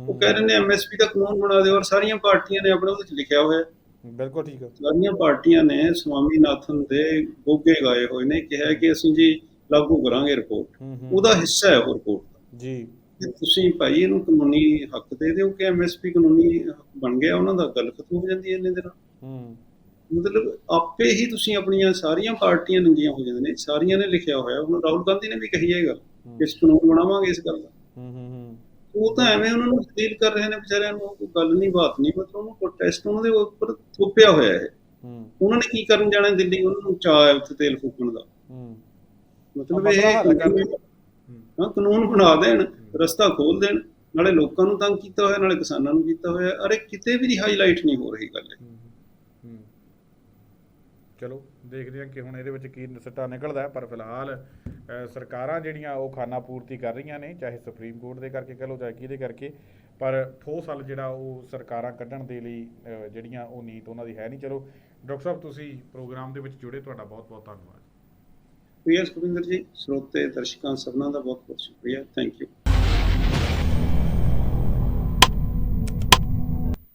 Speaker 2: ਉਹ ਕਹਿ ਰਹੇ ਨੇ ਐਮਐਸਪੀ ਦਾ ਕਾਨੂੰਨ ਬਣਾ ਦਿਓ ਔਰ ਸਾਰੀਆਂ ਪਾਰਟੀਆਂ ਨੇ ਆਪਣੇ ਉਹਦੇ ਵਿੱਚ ਲਿਖਿਆ ਹੋਇਆ ਹੈ।
Speaker 1: ਬਿਲਕੁਲ ਠੀਕ ਹੈ
Speaker 2: ਸਾਰੀਆਂ ਪਾਰਟੀਆਂ ਨੇ ਸਵਾਮੀਨਾਥਨ ਦੇ ਗੋਗੇ ਗਾਏ ਹੋਏ ਨੇ ਕਿਹਾ ਕਿ ਅਸੀਂ ਜੀ ਲਾਗੂ ਕਰਾਂਗੇ ਰਿਪੋਰਟ ਉਹਦਾ ਹਿੱਸਾ ਹੈ ਉਹ ਰਿਪੋਰਟ
Speaker 1: ਜੀ।
Speaker 2: ਕਿ ਤੁਸੀਂ ਭਾਈ ਇਹਨੂੰ ਕਾਨੂੰਨੀ ਹੱਕ ਦੇ ਦਿਓ ਕਿ ਐਮਐਸਪੀ ਕਾਨੂੰਨੀ ਬਣ ਗਿਆ ਉਹਨਾਂ ਦਾ ਗੱਲ ਖਤਮ ਹੋ ਜਾਂਦੀ ਹੈ ਇੰਨੇ ਦਿਨਾਂ।
Speaker 1: ਹੂੰ।
Speaker 2: ਮਤਲਬ ਆਪੇ ਹੀ ਤੁਸੀਂ ਆਪਣੀਆਂ ਸਾਰੀਆਂ ਪਾਰਟੀਆਂ ਨੰਗੀਆਂ ਹੋ ਜਾਂਦੇ ਨੇ ਸਾਰੀਆਂ ਨੇ ਲਿਖਿਆ ਹੋਇਆ। ਹੁਣ ਰਾਹੁਲ ਗਾਂਧੀ ਨੇ ਵੀ ਕਹੀ ਹੈ ਗੱਲ ਕਿ ਇਸ ਕਾਨੂੰਨ ਬਣਾਵਾਂਗੇ ਇਸ ਗੱਲ ਦਾ।
Speaker 1: ਹੂੰ ਹੂੰ
Speaker 2: ਉਹ ਤਾਂ ਐਵੇਂ ਉਹਨਾਂ ਨੂੰ ਤਬਦੀਲ ਕਰ ਰਹੇ ਨੇ ਵਿਚਾਰਿਆਂ ਨੂੰ ਕੋਈ ਗੱਲ ਨਹੀਂ ਬਾਤ ਨਹੀਂ ਮਤਲਬ ਉਹਨੂੰ ਪ੍ਰੋਟੈਸਟ ਉਹਨਾਂ ਦੇ ਉੱਪਰ ਥੋਪਿਆ ਹੋਇਆ ਹੈ
Speaker 1: ਹੂੰ।
Speaker 2: ਉਹਨਾਂ ਨੇ ਕੀ ਕਰਨ ਜਾਣਾ ਦਿੱਲੀ? ਉਹਨਾਂ ਨੂੰ ਚਾਹ ਹੈ ਉੱਥੇ ਤੇਲ ਫੂਕਣ ਦਾ।
Speaker 1: ਹੂੰ।
Speaker 2: ਮਤਲਬ ਇਹ। ਹਾਂ। ਕਾਨੂੰਨ ਬਣਾ ਦੇਣ ਰਸਤਾ ਖੋਲ ਦੇਣ ਨਾਲੇ ਲੋਕਾਂ ਨੂੰ ਤੰਗ ਕੀਤਾ ਹੋਇਆ ਨਾਲੇ ਕਿਸਾਨਾਂ ਨੂੰ ਕੀਤਾ ਹੋਇਆ। ਅਰੇ ਕਿਤੇ ਵੀ ਹਾਈਲਾਈਟ ਨਹੀਂ ਹੋ ਰਹੀ ਗੱਲ ਇਹ।
Speaker 1: ਚਲੋ ਦੇਖਦੇ ਹਾਂ ਕਿ ਹੁਣ ਇਹਦੇ ਵਿੱਚ ਕੀ ਸਿੱਟਾ ਨਿਕਲਦਾ ਪਰ ਫਿਲਹਾਲ ਸਰਕਾਰਾਂ ਜਿਹੜੀਆਂ ਉਹ ਖਾਨਾ ਪੂਰਤੀ ਕਰ ਰਹੀਆਂ ਨੇ, ਚਾਹੇ ਸੁਪਰੀਮ ਕੋਰਟ ਦੇ ਕਰਕੇ ਕਹ ਲਓ ਚਾਹੇ ਕਿਹਦੇ ਕਰਕੇ, ਪਰ ਠੋਸ ਹੱਲ ਜਿਹੜਾ ਉਹ ਸਰਕਾਰਾਂ ਕੱਢਣ ਦੇ ਲਈ ਜਿਹੜੀਆਂ ਉਹ ਨੀਤ ਉਹਨਾਂ ਦੀ ਹੈ ਨਹੀਂ। ਚਲੋ, ਡਾਕਟਰ ਸਾਹਿਬ, ਤੁਸੀਂ ਪ੍ਰੋਗਰਾਮ ਦੇ ਵਿੱਚ ਜੁੜੇ, ਤੁਹਾਡਾ ਬਹੁਤ ਬਹੁਤ ਧੰਨਵਾਦ।
Speaker 2: ਪ੍ਰਿਆ ਸੁਖਵਿੰਦਰ ਜੀ ਸਰੋਤੇ ਦਰਸ਼ਕਾਂ ਸਭਨਾਂ ਦਾ ਬਹੁਤ ਬਹੁਤ ਸ਼ੁਕਰੀਆ। Thank you